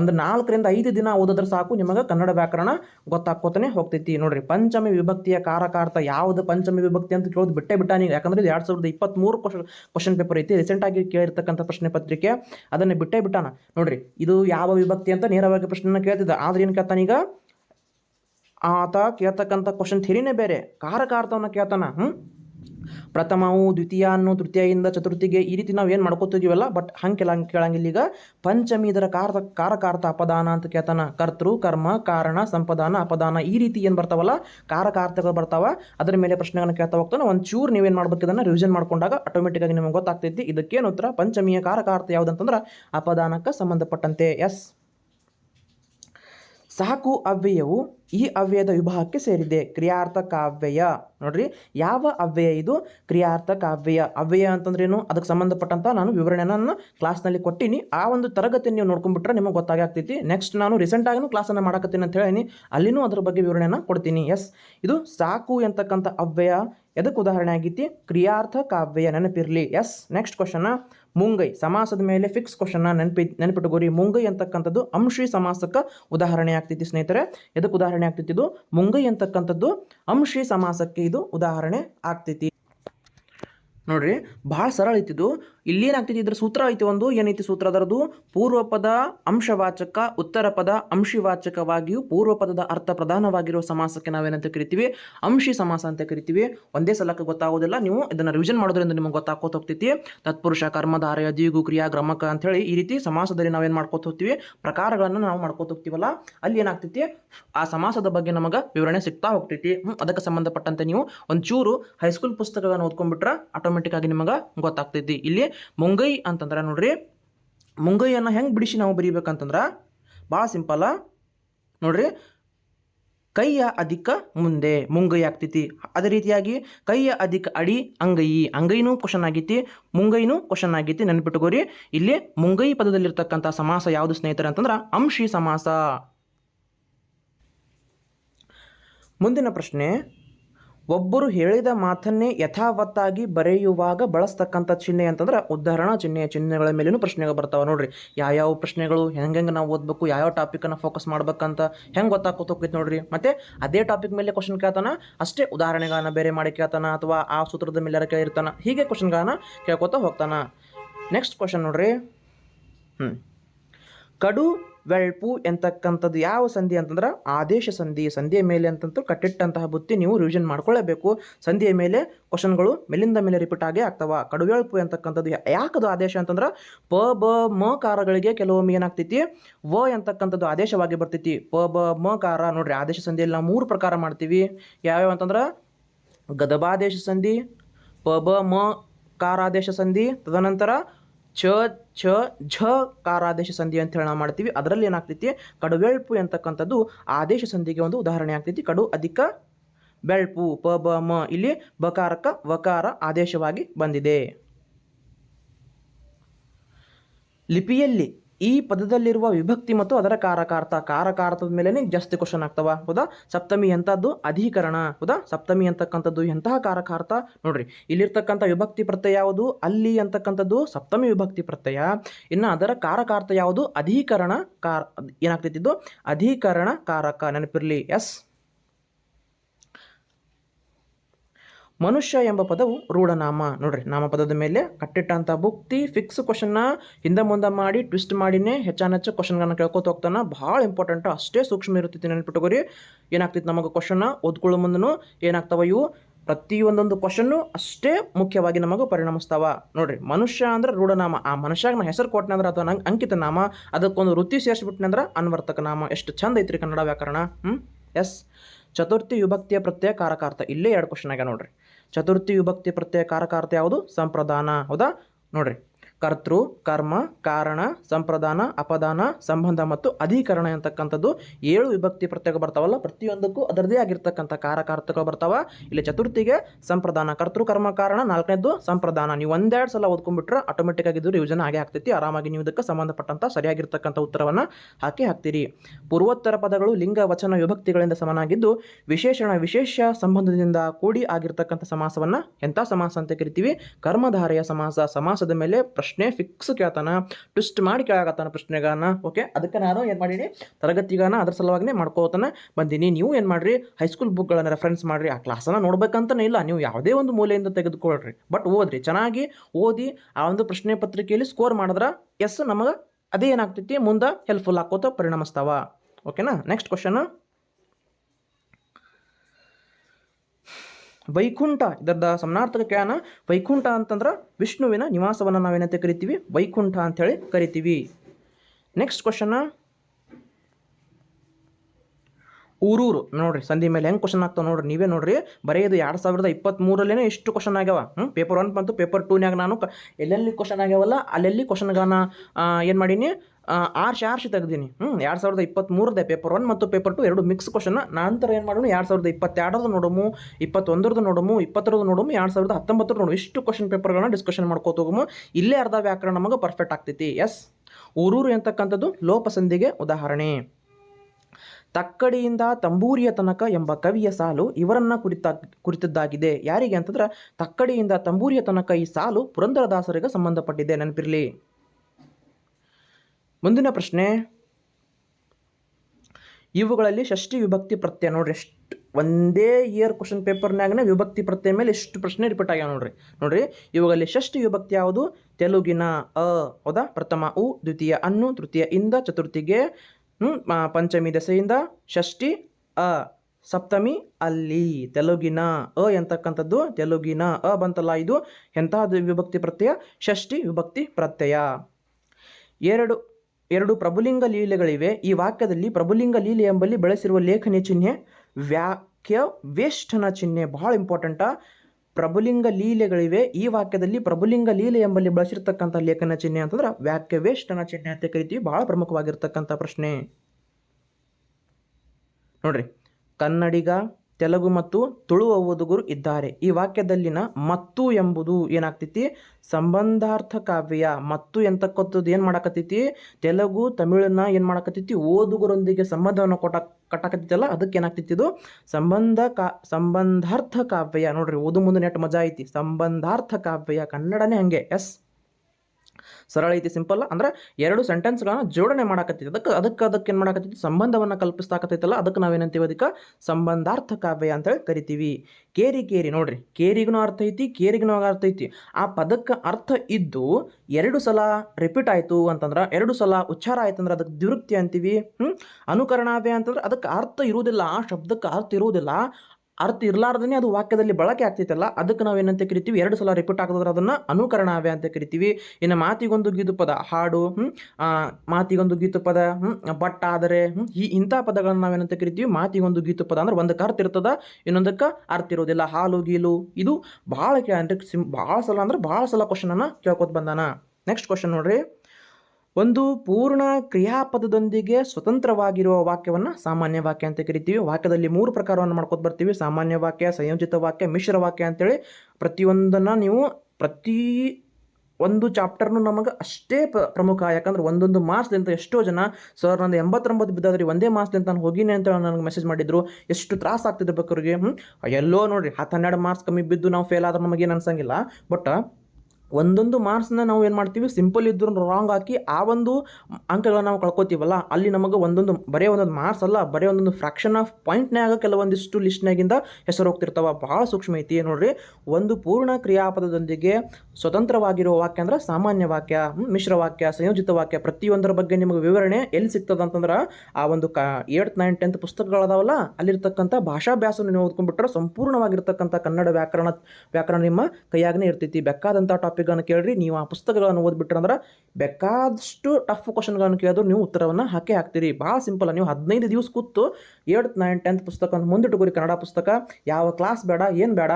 ಒಂದು ನಾಲ್ಕರಿಂದ ಐದು ದಿನ ಓದಿದ್ರೆ ಸಾಕು, ನಿಮಗೆ ಕನ್ನಡ ವ್ಯಾಕರಣ ಗೊತ್ತಾಗ್ಕೋತಾನೆ ಹೋಗ್ತೈತಿ. ನೋಡ್ರಿ, ಪಂಚಮಿ ವಿಭಕ್ತಿಯ ಕಾರಕಾರ್ಥ ಯಾವುದು ಪಂಚಮಿ ವಿಭಕ್ತಿ ಅಂತ ಕೇಳೋದು ಬಿಟ್ಟೇ ಬಿಟ್ಟ ನೀವು. ಯಾಕಂದ್ರೆ ಇದು ಎರಡು ಸಾವಿರದ ಇಪ್ಪತ್ತ್ಮೂರು ಕ್ವಶನ್ ಕ್ವಶನ್ ಪೇಪರ್ ಐತಿ. ರೀಸೆಂಟಾಗಿ ಕೇಳಿರ್ತಕ್ಕಂಥ ಪ್ರಶ್ನೆ ಪತ್ರಿಕೆ, ಅದನ್ನು ಬಿಟ್ಟೇ ಬಿಟ್ಟಾನ. ನೋಡ್ರಿ, ಇದು ಯಾವ ವಿಭಕ್ತಿ ಅಂತ ನೇರವಾಗಿ ಪ್ರಶ್ನೆನ ಕೇಳ್ತಿದ್ದ. ಆದ್ರೆ ಏನು ಕೇಳ್ತಾನೀಗ ಆತ ಕೇಳ್ತಕ್ಕಂಥ ಕ್ವಶನ್ ಥಿರಿನೇ ಬೇರೆ. ಕಾರಕಾರ್ಥವನ್ನು ಕೇಳ್ತಾನ ಹ್ಞೂ ಪ್ರಥಮವು ದ್ವಿತೀಯ ಅನ್ನೋ ತೃತೀಯಿಂದ ಚತುರ್ಥಿಗೆ ಈ ರೀತಿ ನಾವು ಏನು ಮಾಡ್ಕೋತಿದ್ದೀವಲ್ಲ ಬಟ್ ಹಂಗೆ ಕೇಳ ಕೇಳಂಗಿಲ್ಲ ಈಗ. ಪಂಚಮಿ ಇದರ ಕಾರ ಕಾರಕಾರ್ಥ ಅಪದಾನ ಅಂತ ಕೇಳ್ತಾನ. ಕರ್ತೃ, ಕರ್ಮ, ಕಾರಣ, ಸಂಪದಾನ, ಅಪದಾನ ಈ ರೀತಿ ಏನು ಬರ್ತಾವಲ್ಲ, ಕಾರಕಾರ್ಥಗಳು ಬರ್ತಾವ. ಅದರ ಮೇಲೆ ಪ್ರಶ್ನೆಗಳನ್ನು ಕೇಳ್ತಾ ಹೋಗ್ತಾನೆ. ಒಂಚೂರು ನೀವೇನು ಮಾಡ್ಬೇಕು ಇದನ್ನು ರಿವಿಷನ್ ಮಾಡ್ಕೊಂಡಾಗ ಆಟೋಮೆಟಿಕ್ಕಾಗಿ ನಿಮಗೆ ಗೊತ್ತಾಗ್ತೈತಿ. ಇದಕ್ಕೇನು ಉತ್ತರ? ಪಂಚಮಿಯ ಕಾರಕಾರ್ಥ ಯಾವುದಂತಂದ್ರೆ ಅಪದಾನಕ್ಕೆ ಸಂಬಂಧಪಟ್ಟಂತೆ. ಎಸ್ ಸಾಕು ಅವ್ಯಯವು ಈ ಅವ್ಯಯದ ವಿಭಾಗಕ್ಕೆ ಸೇರಿದೆ. ಕ್ರಿಯಾರ್ಥ ಕಾವ್ಯಯ ನೋಡ್ರಿ, ಯಾವ ಅವ್ಯಯ ಇದು? ಕ್ರಿಯಾರ್ಥ ಕಾವ್ಯಯ ಅವ್ಯಯ ಅಂತಂದ್ರೇನು? ಅದಕ್ಕೆ ಸಂಬಂಧಪಟ್ಟಂತ ನಾನು ವಿವರಣೆಯನ್ನು ಕ್ಲಾಸ್ನಲ್ಲಿ ಕೊಟ್ಟಿನಿ. ಆ ಒಂದು ತರಗತಿಯನ್ನು ನೀವು ನೋಡ್ಕೊಂಡ್ಬಿಟ್ರೆ ನಿಮಗೆ ಗೊತ್ತಾಗ್ತೈತಿ ನೆಕ್ಸ್ಟ್ ನಾನು ರೀಸೆಂಟ್ ಆಗಿನೂ ಕ್ಲಾಸನ್ನು ಮಾಡಕತ್ತೀನಿ ಅಂತ ಹೇಳಿನಿ. ಅಲ್ಲಿನೂ ಅದ್ರ ಬಗ್ಗೆ ವಿವರಣೆಯನ್ನು ಕೊಡ್ತೀನಿ. ಎಸ್ ಇದು ಸಾಕು ಎಂತಕ್ಕಂಥ ಅವ್ಯಯ. ಎದಕ್ಕೆ ಉದಾಹರಣೆ ಆಗೈತಿ? ಕ್ರಿಯಾರ್ಥ ಕಾವ್ಯಯ ನೆನಪಿರಲಿ ಎಸ್ ನೆಕ್ಸ್ಟ್ ಕ್ವಶನ ಮುಂಗೈ, ಸಮಾಸದ ಮೇಲೆ ಫಿಕ್ಸ್ ಕ್ವಶನ್ನ ನೆನಪಿ ನೆನಪಿಟ್ಟುಕೋರಿ ಮುಂಗೈ ಅಂತಕ್ಕಂಥದ್ದು ಅಂಶಿ ಸಮಾಸಕ್ಕೆ ಉದಾಹರಣೆ ಆಗ್ತೈತಿ ಸ್ನೇಹಿತರೆ. ಎದಕ್ಕೆ ಉದಾಹರಣೆ ಆಗ್ತಿತ್ತು ಮುಂಗೈ ಅಂತಕ್ಕಂಥದ್ದು ಅಂಶಿ ಸಮಾಸಕ್ಕೆ ಇದು ಉದಾಹರಣೆ ಆಗ್ತೈತಿ. ನೋಡ್ರಿ, ಭಾಳ ಸರಳ ಐತಿದು ಇಲ್ಲಿ ಏನಾಗ್ತೈತಿ ಇದ್ರ ಸೂತ್ರ ಐತಿ ಒಂದು? ಏನೈತಿ ಸೂತ್ರ ಅದರದು ಪೂರ್ವಪದ ಅಂಶವಾಚಕ ಉತ್ತರ ಪದ ಅಂಶಿವಾಚಕವಾಗಿಯೂ ಪೂರ್ವಪದದ ಅರ್ಥ ಪ್ರಧಾನವಾಗಿರುವ ಸಮಾಸಕ್ಕೆ ನಾವೇನಂತ ಕರಿತೀವಿ? ಅಂಶಿ ಸಮಾಸ ಅಂತ ಕರಿತೀವಿ. ಒಂದೇ ಸಲಕ್ಕೆ ಗೊತ್ತಾಗೋದಿಲ್ಲ. ನೀವು ಇದನ್ನು ರಿವಿಷನ್ ಮಾಡೋದ್ರಿಂದ ನಿಮಗೆ ಗೊತ್ತಾಕೋತ ಹೋಗ್ತೈತಿ. ತತ್ಪುರುಷ, ಕರ್ಮಧಾರಯ ದೀಗು ಕ್ರಿಯಾ, ಗ್ರಮಕ ಅಂತೇಳಿ ಈ ರೀತಿ ಸಮಾಸದಲ್ಲಿ ನಾವೇನು ಮಾಡ್ಕೋತ ಹೋಗ್ತೀವಿ? ಪ್ರಕಾರಗಳನ್ನು ನಾವು ಮಾಡ್ಕೋತ ಹೋಗ್ತೀವಲ್ಲ? ಅಲ್ಲಿ ಏನಾಗ್ತೈತಿ? ಆ ಸಮಾಸದ ಬಗ್ಗೆ ನಮಗೆ ವಿವರಣೆ ಸಿಗ್ತಾ ಹೋಗ್ತೈತಿ. ಅದಕ್ಕೆ ಸಂಬಂಧಪಟ್ಟಂತೆ ನೀವು ಒಂಚೂರು ಹೈಸ್ಕೂಲ್ ಪುಸ್ತಕಗಳನ್ನು ಓದ್ಕೊಂಡ್ಬಿಟ್ರೆ ಆಟೋಮೆಟಿಕ್ ಆಗಿ ನಿಮಗೆ ಗೊತ್ತಾಗ್ತೈತಿ. ಇಲ್ಲಿ ಮುಂಗೈ ಅಂತಂದ್ರೆ ನೋಡ್ರಿ ಮುಂಗೈಯನ್ನು ಹೆಂಗೆ ಬಿಡಿಸಿ ನಾವು ಬರೀಬೇಕಂತಂದ್ರೆ ಭಾಳ ಸಿಂಪಲ್ಲ ನೋಡ್ರಿ, ಕೈಯ ಅಧಿಕ ಮುಂದೆ ಮುಂಗೈ ಆಗ್ತೈತಿ. ಅದೇ ರೀತಿಯಾಗಿ ಕೈಯ ಅಧಿಕ ಅಡಿ ಅಂಗೈ. ಅಂಗೈನೂ ಕ್ವಶನ್ ಆಗೈತಿ, ಮುಂಗೈನೂ ಕ್ವಶನ್ ಆಗೈತಿ. ನೆನ್ಪಿಟ್ಕೋರಿ, ಇಲ್ಲಿ ಮುಂಗೈ ಪದದಲ್ಲಿರ್ತಕ್ಕಂಥ ಸಮಾಸ ಯಾವುದು ಸ್ನೇಹಿತರೆ ಅಂತಂದ್ರೆ ಅಂಶಿ ಸಮಾಸ. ಮುಂದಿನ ಪ್ರಶ್ನೆ ಒಬ್ಬರು ಹೇಳಿದ ಮಾತನ್ನೇ ಯಥಾವತ್ತಾಗಿ ಬರೆಯುವಾಗ ಬಳಸ್ತಕ್ಕಂಥ ಚಿಹ್ನೆ ಅಂತಂದ್ರೆ ಉದಾಹರಣಾ ಚಿಹ್ನೆಯ ಚಿಹ್ನೆಗಳ ಮೇಲೇನು ಪ್ರಶ್ನೆಗಳು ಬರ್ತಾವೆ ನೋಡ್ರಿ. ಯಾವ್ಯಾವ ಪ್ರಶ್ನೆಗಳು, ಹೆಂಗೆ ಹೆಂಗೆ ನಾವು ಓದಬೇಕು, ಯಾವ್ಯಾವ ಟಾಪಿಕನ್ನು ಫೋಕಸ್ ಮಾಡ್ಬೇಕಂತ ಹೆಂಗೆ ಗೊತ್ತಾಕೋತ ಹೋಗ್ತೈತೆ ನೋಡ್ರಿ. ಮತ್ತೆ ಅದೇ ಟಾಪಿಕ್ ಮೇಲೆ ಕ್ವಶನ್ ಕೇಳ್ತಾನ, ಅಷ್ಟೇ ಉದಾಹರಣೆಗಳನ್ನ ಬೇರೆ ಮಾಡಿ ಕೇಳ್ತಾನ ಅಥವಾ ಆ ಸೂತ್ರದ ಮೇಲೆ ಕೇಳಿರ್ತಾನ ಹೀಗೆ ಕ್ವಶನ್ಗಳನ್ನ ಕೇಳ್ಕೊತಾ ಹೋಗ್ತಾನ. ನೆಕ್ಸ್ಟ್ ಕ್ವಶನ್ ನೋಡ್ರಿ. ಹ್ಞೂ ಕಡು ವೆಳ್ಪು ಎಂತಕ್ಕಂಥದ್ದು ಯಾವ ಸಂಧಿ ಅಂತಂದ್ರೆ ಆದೇಶ ಸಂಧಿ, ಸಂಧಿಯ ಮೇಲೆ ಅಂತಂತೂ ಕಟ್ಟಿಟ್ಟಂತಹ ಬುತ್ತಿ ನೀವು ರಿವಿಷನ್ ಮಾಡ್ಕೊಳ್ಳೇಬೇಕು. ಸಂಧಿಯ ಮೇಲೆ ಕ್ವಶನ್ಗಳು ಮೇಲಿಂದ ಮೇಲೆ ರಿಪೀಟ್ ಆಗೇ ಆಗ್ತಾವ. ಕಡುವೆಳ್ಪು ಎಂತಕ್ಕಂಥದ್ದು ಯಾ- ಯಾಕದು ಆದೇಶ ಅಂತಂದ್ರೆ ಪ, ಬ, ಮ, ಕಾರಗಳಿಗೆ ಕೆಲವೊಮ್ಮೆ ಏನಾಗ್ತೈತಿ? ವ ಎಂತಕ್ಕಂಥದ್ದು ಆದೇಶವಾಗಿ ಬರ್ತೈತಿ. ಪ, ಬ, ಮ, ಕಾರ, ನೋಡ್ರಿ ಆದೇಶ ಸಂಧಿಯಲ್ಲಿ ನಾವು ಮೂರು ಪ್ರಕಾರ ಮಾಡ್ತೀವಿ. ಯಾವ್ಯಾವ ಅಂತಂದ್ರೆ ಗದಬಾದೇಶ ಸಂಧಿ, ಪ, ಬ, ಮ, ಕಾರಾದೇಶ ಸಂಧಿ, ತದನಂತರ ಚ ಛ ಝ ಕಾರಾದೇಶ ಸಂಧಿ ಅಂತ ಹೇಳಿ ನಾವು ಮಾಡ್ತೀವಿ. ಅದರಲ್ಲಿ ಏನಾಗ್ತೈತಿ? ಕಡುವೆಳ್ಪು ಎಂತಕ್ಕಂಥದ್ದು ಆದೇಶ ಸಂಧಿಗೆ ಒಂದು ಉದಾಹರಣೆ ಆಗ್ತೈತಿ. ಕಡು ಅಧಿಕ ಬೆಳ್ಪು, ಪ, ಬ, ಮ ಇಲ್ಲಿ ಬಕಾರಕ, ವಕಾರ ಆದೇಶವಾಗಿ ಬಂದಿದೆ. ಲಿಪಿಯಲ್ಲಿ ಈ ಪದದಲ್ಲಿರುವ ವಿಭಕ್ತಿ ಮತ್ತು ಅದರ ಕಾರಕಾರ್ಥ, ಕಾರಕಾರ್ಥದ ಮೇಲೇ ಜಾಸ್ತಿ ಕ್ವಶನ್ ಆಗ್ತಾವ. ಹೌದಾ? ಸಪ್ತಮಿ ಎಂಥದ್ದು ಅಧಿಕರಣ. ಹೌದಾ? ಸಪ್ತಮಿ ಅಂತಕ್ಕಂಥದ್ದು ಎಂತಹ ಕಾರಕಾರ್ಥ? ನೋಡ್ರಿ, ಇಲ್ಲಿರ್ತಕ್ಕಂಥ ವಿಭಕ್ತಿ ಪ್ರತ್ಯಯ ಯಾವುದು? ಅಲ್ಲಿ ಅಂತಕ್ಕಂಥದ್ದು ಸಪ್ತಮಿ ವಿಭಕ್ತಿ ಪ್ರತ್ಯಯ. ಇನ್ನು ಅದರ ಕಾರಕಾರ್ಥ ಯಾವುದು? ಅಧಿಕರಣ ಕಾರ, ಏನಾಗ್ತೈತಿದ್ದು? ಅಧಿಕರಣ ಕಾರಕ. ನೆನಪಿರಲಿ. ಎಸ್? ಮನುಷ್ಯ ಎಂಬ ಪದವು ರೂಢನಾಮ. ನೋಡ್ರಿ, ನಾಮಪದದ ಮೇಲೆ ಕಟ್ಟಿಟ್ಟಂಥ ಬುಕ್ತಿ ಫಿಕ್ಸ್ ಕ್ವಶನ್ನ ಹಿಂದೆ ಮುಂದೆ ಮಾಡಿ ಟ್ವಿಸ್ಟ್ ಮಾಡಿನೇ ಹೆಚ್ಚಾನೆಚ್ಚು ಕ್ವಶನ್ಗಳನ್ನ ಕೇಳ್ಕೊತ ಹೋಗ್ತಾನೆ. ಭಾಳ ಇಂಪಾರ್ಟೆಂಟ್ ಅಷ್ಟೇ ಸೂಕ್ಷ್ಮ ಇರುತ್ತೆ ನೆನ್ಪಿಟ್ಕೋರಿ ಏನಾಗ್ತೈತಿ ನಮಗೆ ಕ್ವಶನ್ನ ಓದ್ಕೊಳ್ಳೋ ಮುಂದನು ಏನಾಗ್ತಾವ ಇವು? ಪ್ರತಿಯೊಂದೊಂದು ಕ್ವಶನ್ನು ಅಷ್ಟೇ ಮುಖ್ಯವಾಗಿ ನಮಗೆ ಪರಿಣಮಿಸ್ತಾವ. ನೋಡ್ರಿ, ಮನುಷ್ಯ ಅಂದ್ರೆ ರೂಢನಾಮ. ಆ ಮನುಷ್ಯಾಗ ನಾ ಹೆಸರು ಕೊಟ್ಟನೆ ಅಂದ್ರೆ ಅಥವಾ ನಂಗೆ ಅಂಕಿತ ನಾಮ, ಅದಕ್ಕೊಂದು ವೃತ್ತಿ ಸೇರಿಸ್ಬಿಟ್ನೆ ಅಂದ್ರೆ ಅನ್ವರ್ತಕ ನಾಮ. ಎಷ್ಟು ಚಂದ ಐತ್ರಿ ಕನ್ನಡ ವ್ಯಾಕರಣ. ಹ್ಞೂ ಎಸ್. ಚತುರ್ಥಿ ವಿಭಕ್ತಿಯ ಪ್ರತ್ಯಯ ಕಾರಕಾರ್ಥ ಇಲ್ಲೇ ಎರಡು ಕ್ವಶನ್ ಆಗ್ಯಾವ ನೋಡ್ರಿ. ಚತುರ್ಥಿ ವಿಭಕ್ತಿ ಪ್ರತ್ಯಯ ಕಾರಕಾರ್ಥ ಯಾವುದು? ಸಂಪ್ರದಾನ. ಹೌದಾ? ನೋಡ್ರಿ. ಕರ್ತೃ, ಕರ್ಮ, ಕಾರಣ, ಸಂಪ್ರದಾನ, ಅಪದಾನ, ಸಂಬಂಧ ಮತ್ತು ಅಧಿಕರಣ ಅಂತಕ್ಕಂಥದ್ದು ಏಳು ವಿಭಕ್ತಿ ಪ್ರತ್ಯೇಕ ಬರ್ತಾವಲ್ಲ, ಪ್ರತಿಯೊಂದಕ್ಕೂ ಅದರದೇ ಆಗಿರ್ತಕ್ಕಂಥ ಕಾರಕಾರ್ಥಗಳು ಬರ್ತಾವ. ಇಲ್ಲಿ ಚತುರ್ಥಿಗೆ ಸಂಪ್ರದಾನ, ಕರ್ತೃ, ಕರ್ಮ, ಕಾರಣ ನಾಲ್ಕನೇದು ಸಂಪ್ರದಾನ. ನೀವು ಒಂದೆರಡು ಸಲ ಓದ್ಕೊಂಡ್ಬಿಟ್ರೆ ಆಟೋಮೆಟಿಕ್ ಆಗಿದ್ದು ರಿವಿಷನ್ ಆಗೇ ಆಗ್ತೈತಿ. ಆರಾಮಾಗಿ ನೀವು ಇದಕ್ಕೆ ಸಂಬಂಧಪಟ್ಟಂಥ ಸರಿಯಾಗಿರ್ತಕ್ಕಂಥ ಉತ್ತರವನ್ನು ಹಾಕಿ ಹಾಕ್ತೀರಿ. ಪೂರ್ವೋತ್ತರ ಪದಗಳು ಲಿಂಗ, ವಚನ, ವಿಭಕ್ತಿಗಳಿಂದ ಸಮನಾಗಿದ್ದು ವಿಶೇಷಣ, ವಿಶೇಷ ಸಂಬಂಧದಿಂದ ಕೂಡಿ ಆಗಿರ್ತಕ್ಕಂಥ ಸಮಾಸವನ್ನು ಎಂಥ ಸಮಾಸ ಅಂತ ಕರಿತೀವಿ? ಕರ್ಮಧಾರೆಯ ಸಮಾಸ. ಸಮಾಸದ ಮೇಲೆ ಫಿಕ್ಸ್ ಕೇಳ್ತಾನ ಟ್ವಿಸ್ಟ್ ಮಾಡಿ ಕೇಳಾಕತ್ತಾನ ಪ್ರಶ್ನೆಗಳನ್ನ ಓಕೆ ಅದಕ್ಕೆ ನಾನು ಏನು ಮಾಡೀನಿ ತರಗತಿಗಾನ ಅದ್ರ ಸಲುವಾಗಿನೇ ಮಾಡ್ಕೋತಾನೆ ಬಂದೀನಿ. ನೀವು ಏನು ಮಾಡಿರಿ ಹೈಸ್ಕೂಲ್ ಬುಕ್ಗಳನ್ನು ರೆಫರೆನ್ಸ್ ಮಾಡಿರಿ, ಆ ಕ್ಲಾಸನ್ನು ನೋಡ್ಬೇಕಂತನೇ ಇಲ್ಲ. ನೀವು ಯಾವುದೇ ಒಂದು ಮೂಲೆಯಿಂದ ತೆಗೆದುಕೊಳ್ಳ್ರಿ ಬಟ್ ಓದ್ರಿ, ಚೆನ್ನಾಗಿ ಓದಿ, ಆ ಒಂದು ಪ್ರಶ್ನೆ ಪತ್ರಿಕೆಯಲ್ಲಿ ಸ್ಕೋರ್ ಮಾಡಿದ್ರೆ ಎಸ್ ನಮಗೆ ಅದೇ ಏನಾಗ್ತೈತಿ, ಮುಂದೆ ಹೆಲ್ಪ್ಫುಲ್ ಆಕೋತ ಪರಿಣಮಿಸ್ತಾವ. ಓಕೆನಾ ನೆಕ್ಸ್ಟ್ ಕ್ವಶನ್ ವೈಕುಂಠ, ಇದರದ ಸಮನಾರ್ಥಕ ಕ್ಯಾನ ವೈಕುಂಠ ಅಂತಂದ್ರೆ ವಿಷ್ಣುವಿನ ನಿವಾಸವನ್ನು ನಾವೇನಂತ ಕರಿತೀವಿ? ವೈಕುಂಠ ಅಂತೇಳಿ ಕರಿತೀವಿ. ನೆಕ್ಸ್ಟ್ ಕ್ವಶನ್ ಊರೂರು. ನೋಡ್ರಿ, ಸಂಧಿ ಮೇಲೆ ಹೆಂಗೆ ಕ್ವಶನ್ ಆಗ್ತಾವೆ ನೋಡ್ರಿ, ನೀವೇ ನೋಡ್ರಿ. ಬರೆಯೋದು ಎರಡು ಸಾವಿರದ ಇಪ್ಪತ್ತ್ಮೂರಲ್ಲೇ ಎಷ್ಟು ಕ್ವಶನ್ ಆಗ್ಯಾವ? ಹ್ಞೂ ಪೇಪರ್ ಒನ್ ಮತ್ತು ಪೇಪರ್ ಟೂನ್ಯಾಗ ನಾನು ಎಲ್ಲೆಲ್ಲಿ ಕ್ವಶನ್ ಆಗ್ಯಾವಲ್ಲ, ಅಲ್ಲೆಲ್ಲಿ ಕ್ವಶನ್ಗಳನ್ನ ಏನು ಮಾಡೀನಿ? ಆರ್ಸಿ ಆರ್ಸಿ ತೆಗ್ದೀನಿ ಹ್ಞೂ ಎರಡು ಸಾವಿರದ ಇಪ್ಪತ್ತ್ಮೂರದೇ ಪೇಪರ್ ಒನ್ ಮತ್ತು ಪೇಪರ್ ಟು ಎರಡು ಮಿಕ್ಸ್ ಕ್ವಶನ್ ನಂತರ ಏನು ಮಾಡೋಣ? ಎರಡು ಸಾವಿರದ ಇಪ್ಪತ್ತೆರಡರದ್ದು ನೋಡೋಮು, ಇಪ್ಪತ್ತೊಂದರದ್ದು ನೋಡೋಮು, ಇಪ್ಪತ್ತರದ್ದು ನೋಡೋಮು, ಎರಡು ಸಾವಿರದ ಹತ್ತೊಂಬತ್ತರ ನೋಡು ಇಷ್ಟು ಕ್ವಶನ್ ಪೇಪರ್ಗಳನ್ನ ಡಿಸ್ಕಷನ್ ಮಾಡ್ಕೋತ ಇಲ್ಲೇ ಅರ್ಧ ವ್ಯಾಕರಣ ನಮಗೆ ಪರ್ಫೆಕ್ಟ್ ಆಗ್ತೈತಿ. ಎಸ್ ಊರೂರು ಎಂತಕ್ಕಂಥದ್ದು? ಲೋಪಸಂಧಿಗೆ ಉದಾಹರಣೆ. ತಕ್ಕಡಿಯಿಂದ ತಂಬೂರಿಯ ತನಕ ಎಂಬ ಕವಿಯ ಸಾಲು ಇವರನ್ನ ಕುರಿತ, ಕುರಿತದ್ದಾಗಿದೆ. ಯಾರಿಗೆ ಅಂತಂದ್ರೆ, ತಕ್ಕಡಿಯಿಂದ ತಂಬೂರಿಯ ತನಕ ಈ ಸಾಲು ಪುರಂದರದಾಸರಿಗೆ ಸಂಬಂಧಪಟ್ಟಿದೆ. ನೆನಪಿರಲಿ. ಮುಂದಿನ ಪ್ರಶ್ನೆ. ಇವುಗಳಲ್ಲಿ ಷಷ್ಠಿ ವಿಭಕ್ತಿ ಪ್ರತ್ಯಯ ನೋಡ್ರಿ, ಎಷ್ಟು ಒಂದೇ ಇಯರ್ ಕ್ವಶನ್ ಪೇಪರ್ನಾಗನೇ ವಿಭಕ್ತಿ ಪ್ರತ್ಯಯ ಮೇಲೆ ಎಷ್ಟು ಪ್ರಶ್ನೆ ರಿಪೀಟ್ ಆಗ್ಯಾವ ನೋಡ್ರಿ. ನೋಡ್ರಿ, ಇವುಗಳಲ್ಲಿ ಷಷ್ಠಿ ವಿಭಕ್ತಿ ಯಾವುದು? ತೆಲುಗಿನ ಅ, ಹೌದಾ? ಪ್ರಥಮ ಉ, ದ್ವಿತೀಯ ಅನ್ನು, ತೃತೀಯ ಇಂದ, ಚತುರ್ಥಿಗೆ ಪಂಚಮಿ ದಸೆಯಿಂದ, ಷಷ್ಠಿ ಅ, ಸಪ್ತಮಿ ಅಲ್ಲಿ. ತೆಲುಗಿನ ಅ ಎಂತಕ್ಕಂಥದ್ದು? ತೆಲುಗಿನ ಅ ಬಂತಲ್ಲ ಇದು. ಎಂತಹ ವಿಭಕ್ತಿ ಪ್ರತ್ಯಯ? ಷಷ್ಠಿ ವಿಭಕ್ತಿ ಪ್ರತ್ಯಯ. ಎರಡು ಎರಡು ಪ್ರಭುಲಿಂಗ ಲೀಲೆಗಳಿವೆ. ಈ ವಾಕ್ಯದಲ್ಲಿ ಪ್ರಭುಲಿಂಗ ಲೀಲೆ ಎಂಬಲ್ಲಿ ಬಳಸಿರುವ ಲೇಖನಿ ಚಿಹ್ನೆ ವ್ಯಾಕ್ಯ ವೇಷ್ಟನ ಚಿಹ್ನೆ ಬಹಳ ಇಂಪಾರ್ಟೆಂಟ ಪ್ರಭುಲಿಂಗ ಲೀಲೆಗಳಿವೆ. ಈ ವಾಕ್ಯದಲ್ಲಿ ಪ್ರಭುಲಿಂಗ ಲೀಲೆ ಎಂಬಲ್ಲಿ ಬಳಸಿರ್ತಕ್ಕಂಥ ಲೇಖನ ಚಿಹ್ನೆ ಅಂತಂದ್ರೆ ವ್ಯಾಕ್ಯ ವೇಷ್ಟನ ಚಿಹ್ನೆ ಅಂತ ಕರಿತೀವಿ. ಬಹಳ ಪ್ರಮುಖವಾಗಿರ್ತಕ್ಕಂಥ ಪ್ರಶ್ನೆ. ನೋಡ್ರಿ. ಕನ್ನಡಿಗ ತೆಲುಗು ಮತ್ತು ತುಳು ಓದುಗರು ಇದ್ದಾರೆ. ಈ ವಾಕ್ಯದಲ್ಲಿನ ಮತ್ತು ಎಂಬುದು ಏನಾಗ್ತೈತಿ? ಸಂಬಂಧಾರ್ಥ ಕಾವ್ಯ. ಮತ್ತು ಎಂತಕ್ಕಂಥದ್ದು ಏನು ಮಾಡಕತ್ತೈತಿ? ತೆಲುಗು, ತಮಿಳನ್ನ ಏನು ಮಾಡಕತ್ತೈತಿ? ಓದುಗರೊಂದಿಗೆ ಸಂಬಂಧವನ್ನು ಕೊಟ್ಟ ಕಟ್ಟಾಕತ್ತೈತಲ್ಲ, ಅದಕ್ಕೆ ಏನಾಗ್ತೈತಿ ಇದು? ಸಂಬಂಧ ಕಾ, ಸಂಬಂಧಾರ್ಥ ಕಾವ್ಯ. ನೋಡ್ರಿ, ಓದು ಮುಂದೆ ನೆಟ್ ಮಜಾ ಐತಿ. ಸಂಬಂಧಾರ್ಥ ಕಾವ್ಯ ಕನ್ನಡನೇ ಹಂಗೆ. ಎಸ್. ಸರಳ ಐತಿ ಸಿಂಪಲ್ ಅಂದ್ರೆ ಎರಡು ಸೆಂಟೆನ್ಸ್ಗಳನ್ನ ಜೋಡಣೆ ಮಾಡಾಕತ್ತೈತಿ. ಅದಕ್ಕೆ ಅದಕ್ಕೆ ಅದಕ್ಕೆ ಏನು ಮಾಡಾಕತ್ತೈತಿ? ಸಂಬಂಧವನ್ನು ಕಲ್ಪಿಸ್ತಾಕತ್ತೈತಲ್ಲ, ಅದಕ್ಕೆ ನಾವೇನಂತೀವಿ ಅದಕ್ಕೆ? ಸಂಬಂಧಾರ್ಥ ಕಾವ್ಯ ಅಂತೇಳಿ ಕರಿತೀವಿ. ಕೇರಿ ಕೇರಿ, ನೋಡ್ರಿ. ಕೇರಿಗೂ ಅರ್ಥ ಐತಿ ಕೇರಿಗೂ ಅರ್ಥ ಐತಿ. ಆ ಪದಕ್ಕೆ ಅರ್ಥ ಇದ್ದು ಎರಡು ಸಲ ರಿಪೀಟ್ ಆಯಿತು ಅಂತಂದ್ರೆ, ಎರಡು ಸಲ ಉಚ್ಚಾರ ಆಯ್ತು ಅಂದ್ರೆ ಅದಕ್ಕೆ ದ್ವಿರುಕ್ತಿ ಅಂತೀವಿ. ಹ್ಞೂ ಅನುಕರಣಾವ್ಯ ಅಂತಂದ್ರೆ ಅದಕ್ಕೆ ಅರ್ಥ ಇರುವುದಿಲ್ಲ. ಆ ಶಬ್ದಕ್ಕೆ ಅರ್ಥ ಇರುವುದಿಲ್ಲ. ಅರ್ಥ ಇರಲಾರ್ದೇ ಅದು ವಾಕ್ಯದಲ್ಲಿ ಬಳಕೆ ಆಗ್ತೈತಲ್ಲ ಅದಕ್ಕೆ ನಾವು ಏನಂತ ಕರಿತೀವಿ? ಎರಡು ಸಲ ರಿಪೀಟ್ ಆಗೋದ್ರೆ ಅದನ್ನು ಅನುಕರಣಾವ್ಯ ಅಂತ ಕರಿತೀವಿ. ಇನ್ನು ಮಾತಿಗೊಂದು ಗೀತು ಪದ ಹಾಡು ಮಾತಿಗೊಂದು ಗೀತು ಪದ ಹ್ಮ್, ಬಟ್ ಆದರೆ ಈ ಇಂಥ ಪದಗಳನ್ನು ನಾವೇನಂತ ಕರಿತೀವಿ? ಮಾತಿಗೊಂದು ಗೀತು ಪದ ಅಂದ್ರೆ ಒಂದಕ್ಕೆ ಅರ್ಥ ಇರ್ತದ ಇನ್ನೊಂದಕ್ಕೆ ಅರ್ಥ ಇರೋದಿಲ್ಲ. ಹಾಲು ಗೀಲು ಇದು ಭಾಳ ಕೇ ಅಂದ್ರೆ ಸಿಮ್ ಭಾಳ ಸಲ ಅಂದ್ರೆ ಭಾಳ ಸಲ ಕ್ವಶನನ್ನು ಕೇಳ್ಕೊತ ಬಂದಾನ. ನೆಕ್ಸ್ಟ್ ಕ್ವಶನ್ ನೋಡ್ರಿ. ಒಂದು ಪೂರ್ಣ ಕ್ರಿಯಾಪದದೊಂದಿಗೆ ಸ್ವತಂತ್ರವಾಗಿರುವ ವಾಕ್ಯವನ್ನು ಸಾಮಾನ್ಯ ವಾಕ್ಯ ಅಂತ ಕರಿತೀವಿ. ವಾಕ್ಯದಲ್ಲಿ ಮೂರು ಪ್ರಕಾರವನ್ನು ಮಾಡ್ಕೊತ ಬರ್ತೀವಿ. ಸಾಮಾನ್ಯ ವಾಕ್ಯ, ಸಂಯೋಜಿತ ವಾಕ್ಯ, ಮಿಶ್ರ ವಾಕ್ಯ ಅಂತೇಳಿ ಪ್ರತಿಯೊಂದನ್ನು ನೀವು ಪ್ರತಿ ಒಂದು ಚಾಪ್ಟರ್ನು ನಮಗೆ ಅಷ್ಟೇ ಪ್ರಮುಖ. ಯಾಕಂದ್ರೆ ಒಂದೊಂದು ಮಾರ್ಕ್ಸ್ಲಿಂತ ಎಷ್ಟೋ ಜನ, ಸರ್, ನಂದು ಎಂಬತ್ತೊಂಬತ್ತು ಬಿದ್ದಾದ್ರಿ, ಒಂದೇ ಮಾರ್ಕ್ಸ್ಲಿಂತ ನಾನು ಹೋಗಿನಿ ಅಂತ ನನಗೆ ಮೆಸೇಜ್ ಮಾಡಿದ್ರು. ಎಷ್ಟು ತ್ರಾಸ ಆಗ್ತಿದೆ ಬೇಕವ್ರಿಗೆ ಹ್ಞೂ ಎಲ್ಲೋ ನೋಡ್ರಿ, ಹತ್ತು ಹನ್ನೆರಡು ಮಾರ್ಕ್ಸ್ ಕಮ್ಮಿ ಬಿದ್ದು ನಾವು ಫೇಲ್ ಆದ್ರೆ ನಮಗೇನು ಅನ್ಸಂಗಿಲ್ಲ. ಬಟ್ ಒಂದೊಂದು ಮಾರ್ಕ್ಸ್ನ ನಾವು ಏನು ಮಾಡ್ತೀವಿ? ಸಿಂಪಲ್ ಇದ್ದರೂ ರಾಂಗ್ ಹಾಕಿ ಆ ಒಂದು ಅಂಕಗಳನ್ನ ನಾವು ಕಳ್ಕೊತೀವಲ್ಲ, ಅಲ್ಲಿ ನಮಗೆ ಒಂದೊಂದು ಬರೀ ಒಂದೊಂದು ಮಾರ್ಕ್ಸ್ ಅಲ್ಲ, ಬರೀ ಒಂದೊಂದು ಫ್ರಾಕ್ಷನ್ ಆಫ್ ಪಾಯಿಂಟ್ನಾಗ ಕೆಲವೊಂದಿಷ್ಟು ಲಿಸ್ಟ್ನಾಗಿಂದ ಹೆಸರು ಹೋಗ್ತಿರ್ತಾವೆ. ಭಾಳ ಸೂಕ್ಷ್ಮ ಐತಿ ನೋಡ್ರಿ. ಒಂದು ಪೂರ್ಣ ಕ್ರಿಯಾಪದದೊಂದಿಗೆ ಸ್ವತಂತ್ರವಾಗಿರುವ ವಾಕ್ಯ ಅಂದ್ರೆ ಸಾಮಾನ್ಯ ವಾಕ್ಯ ಮಿಶ್ರ ವಾಕ್ಯ, ಸಂಯೋಜಿತ ವಾಕ್ಯ, ಪ್ರತಿಯೊಂದರ ಬಗ್ಗೆ ನಿಮಗೆ ವಿವರಣೆ ಎಲ್ಲಿ ಸಿಗ್ತದೆ ಅಂತಂದ್ರೆ ಆ ಒಂದು ಕ ಏಯ್ಟ್ ನೈನ್ ಟೆಂತ್ ಪುಸ್ತಕಗಳದಾವಲ್ಲ, ಅಲ್ಲಿರ್ತಕ್ಕಂಥ ಭಾಷಾಭ್ಯಾಸವನ್ನು ನೀವು ಓದ್ಕೊಂಡ್ಬಿಟ್ರೆ ಸಂಪೂರ್ಣವಾಗಿರ್ತಕ್ಕಂಥ ಕನ್ನಡ ವ್ಯಾಕರಣ ವ್ಯಾಕರಣ ನಿಮ್ಮ ಕೈಯಾಗನೇ ಇರ್ತೈತಿ. ಬೇಕಾದಂಥ ಟಾಪಿಕ್ಗಳನ್ನು ಕೇಳ್ರಿ. ನೀವು ಆ ಪುಸ್ತಕಗಳನ್ನು ಓದ್ಬಿಟ್ರೆ ಅಂದ್ರೆ ಬೇಕಾದಷ್ಟು ಟಫ್ ಕ್ವಶನ್ಗಳನ್ನು ಕೇಳಿದ್ರು ನೀವು ಉತ್ತರವನ್ನು ಹಾಕಿ ಹಾಕ್ತೀರಿ. ಭಾಳ ಸಿಂಪಲ್. ನೀವು ಹದಿನೈದು ದಿವಸ ಕೂತು ಏಟ್ ನೈನ್ ಟೆಂತ್ ಪುಸ್ತಕವನ್ನು ಮುಂದಿಟ್ಟುಕೋರಿ ಕನ್ನಡ ಪುಸ್ತಕ. ಯಾವ ಕ್ಲಾಸ್ ಬೇಡ, ಏನು ಬೇಡ.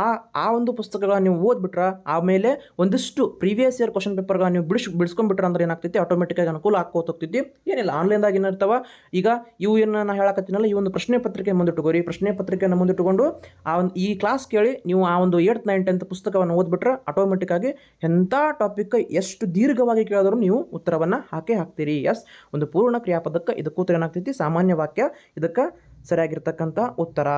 ಆ ಆ ಒಂದು ಪುಸ್ತಕಗಳನ್ನ ನೀವು ಓದ್ಬಿಟ್ರೆ, ಆಮೇಲೆ ಒಂದಿಷ್ಟು ಪ್ರೀವಿಯಸ್ ಇಯರ್ ಕ್ವಶನ್ ಪೇಪರ್ಗಳನ್ನ ನೀವು ಬಿಡಿಸ್, ಬಿಡಿಸ್ಕೊಂಡ್ಬಿಟ್ರೆ ಅಂದ್ರೆ ಏನಾಗ್ತೈತಿ? ಆಟೋಮೆಟಿಕ್ಕಾಗಿ ಅನುಕೂಲ ಹೋಗ್ತೈತಿ ಏನಿಲ್ಲ ಆನ್ಲೈನ್ದಾಗ ಏನಿರ್ತಾವ? ಈಗ ಇವು ಏನು ನಾನು ಹೇಳಕತ್ತೀನಲ್ಲ, ಈ ಒಂದು ಪ್ರಶ್ನೆ ಪತ್ರಿಕೆ ಮುಂದಿಟ್ಟುಕೋರಿ ಪ್ರಶ್ನೆ ಪತ್ರಿಕೆಯನ್ನು ಮುಂದಿಟ್ಟುಕೊಂಡು ಆ ಒಂದು, ಈ ಕ್ಲಾಸ್ ಕೇಳಿ ನೀವು ಆ ಒಂದು ಏಯ್ಟ್ ನೈನ್ ಟೆಂತ್ ಪುಸ್ತಕವನ್ನು ಓದ್ಬಿಟ್ರೆ ಆಟೋಮೆಟಿಕ್ಕಾಗಿ ಎಂಥ ಟಾಪಿಕ್ ಎಷ್ಟು ದೀರ್ಘವಾಗಿ ಕೇಳಿದ್ರು ನೀವು ಉತ್ತರವನ್ನು ಹಾಕೇ ಹಾಕ್ತೀರಿ. ಎಸ್ ಒಂದು ಪೂರ್ಣ ಕ್ರಿಯಾಪದಕ್ಕೆ ಇದಕ್ಕೂ ಏನಾಗ್ತೈತಿ? ಸಾಮಾನ್ಯ ವಾಕ್ಯ ಇದಕ್ಕೆ ಸರಿಯಾಗಿರ್ತಕ್ಕಂಥ ಉತ್ತರ.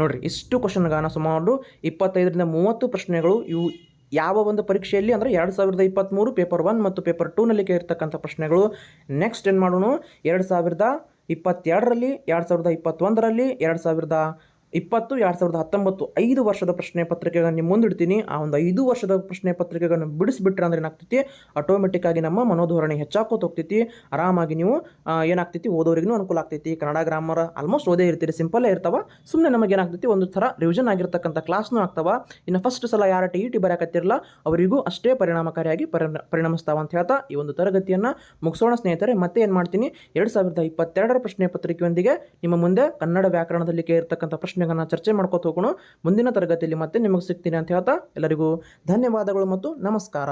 ನೋಡ್ರಿ, ಇಷ್ಟು ಕ್ವಶನ್ಗಾನ ಸುಮಾರು ಇಪ್ಪತ್ತೈದರಿಂದ ಮೂವತ್ತು ಪ್ರಶ್ನೆಗಳು ಇವು ಯಾವ ಒಂದು ಪರೀಕ್ಷೆಯಲ್ಲಿ ಅಂದರೆ ಎರಡು ಸಾವಿರದ ಇಪ್ಪತ್ತ್ಮೂರು ಪೇಪರ್ ಒನ್ ಮತ್ತು ಪೇಪರ್ ಟೂನಲ್ಲಿ ಇರ್ತಕ್ಕಂಥ ಪ್ರಶ್ನೆಗಳು. ನೆಕ್ಸ್ಟ್ ಏನು ಮಾಡೋಣ? ಎರಡು ಸಾವಿರದ ಇಪ್ಪತ್ತೆರಡರಲ್ಲಿ, ಎರಡು ಸಾವಿರದ ಇಪ್ಪತ್ತೊಂದರಲ್ಲಿ, ಎರಡು ಸಾವಿರದ ಇಪ್ಪತ್ತು, ಎರಡು ಸಾವಿರದ ಹತ್ತೊಂಬತ್ತು, ಐದು ವರ್ಷದ ಪ್ರಶ್ನೆ ಪತ್ರಿಕೆಗಳನ್ನು ನಿಮ್ಮ ಮುಂದಿಡ್ತೀನಿ. ಆ ಒಂದು ಐದು ವರ್ಷದ ಪ್ರಶ್ನೆ ಪತ್ರಿಕೆಗಳನ್ನು ಬಿಡಿಸಿಬಿಟ್ರೆ ಅಂದ್ರೆ ಏನಾಗ್ತೈತಿ? ಆಟೋಮೆಟಿಕ್ ಆಗಿ ನಮ್ಮ ಮನೋಧೋರಣೆ ಹೆಚ್ಚಾಕೋತ ಹೋಗ್ತೈತಿ. ಆರಾಮಾಗಿ ನೀವು ಏನಾಗ್ತೈತಿ? ಓದೋರಿಗೂ ಅನುಕೂಲ ಆಗ್ತೈತಿ. ಕನ್ನಡ ಗ್ರಾಮರ್ ಆಲ್ಮೋಸ್ಟ್ ಓದೇ ಇರ್ತೀರಿ. ಸಿಂಪಲ್ಲೇ ಇರ್ತಾವ. ಸುಮ್ಮನೆ ನಮಗೆ ಏನಾಗ್ತೈತಿ? ಒಂದು ಥರ ರಿವಿಷನ್ ಆಗಿರ್ತಕ್ಕಂಥ ಕ್ಲಾಸ್ನೂ ಆಗ್ತಾವ. ಇನ್ನು ಫಸ್ಟ್ ಸಲ ಯಾರ ಟಿ ಇ ಟಿ ಬರಕತ್ತಿರಲ್ಲ ಅವರಿಗೂ ಅಷ್ಟೇ ಪರಿಣಾಮಕಾರಿಯಾಗಿ ಪರಿಣ, ಪರಿಣಮಿಸ್ತಾವ ಅಂತ ಹೇಳ್ತಾ ಈ ಒಂದು ತರಗತಿಯನ್ನು ಮುಗಿಸೋಣ ಸ್ನೇಹಿತರೆ. ಮತ್ತೆ ಏನು ಮಾಡ್ತೀನಿ? ಎರಡು ಸಾವಿರದ ಇಪ್ಪತ್ತೆರಡರ ಪ್ರಶ್ನೆ ಪತ್ರಿಕೆಯೊಂದಿಗೆ ನಿಮ್ಮ ಮುಂದೆ ಕನ್ನಡ ವ್ಯಾಕರಣದಲ್ಲಿ ಇರ್ತಕ್ಕಂಥ ಪ್ರಶ್ನೆಗಳನ್ನ ಚರ್ಚೆ ಮಾಡ್ಕೋತ ಹೋಗೋಣ. ಮುಂದಿನ ತರಗತಿಯಲ್ಲಿ ಮತ್ತೆ ನಿಮಗೆ ಸಿಗ್ತೀನಿ ಅಂತ ಹೇಳ್ತಾ ಎಲ್ಲರಿಗೂ ಧನ್ಯವಾದಗಳು ಮತ್ತು ನಮಸ್ಕಾರ.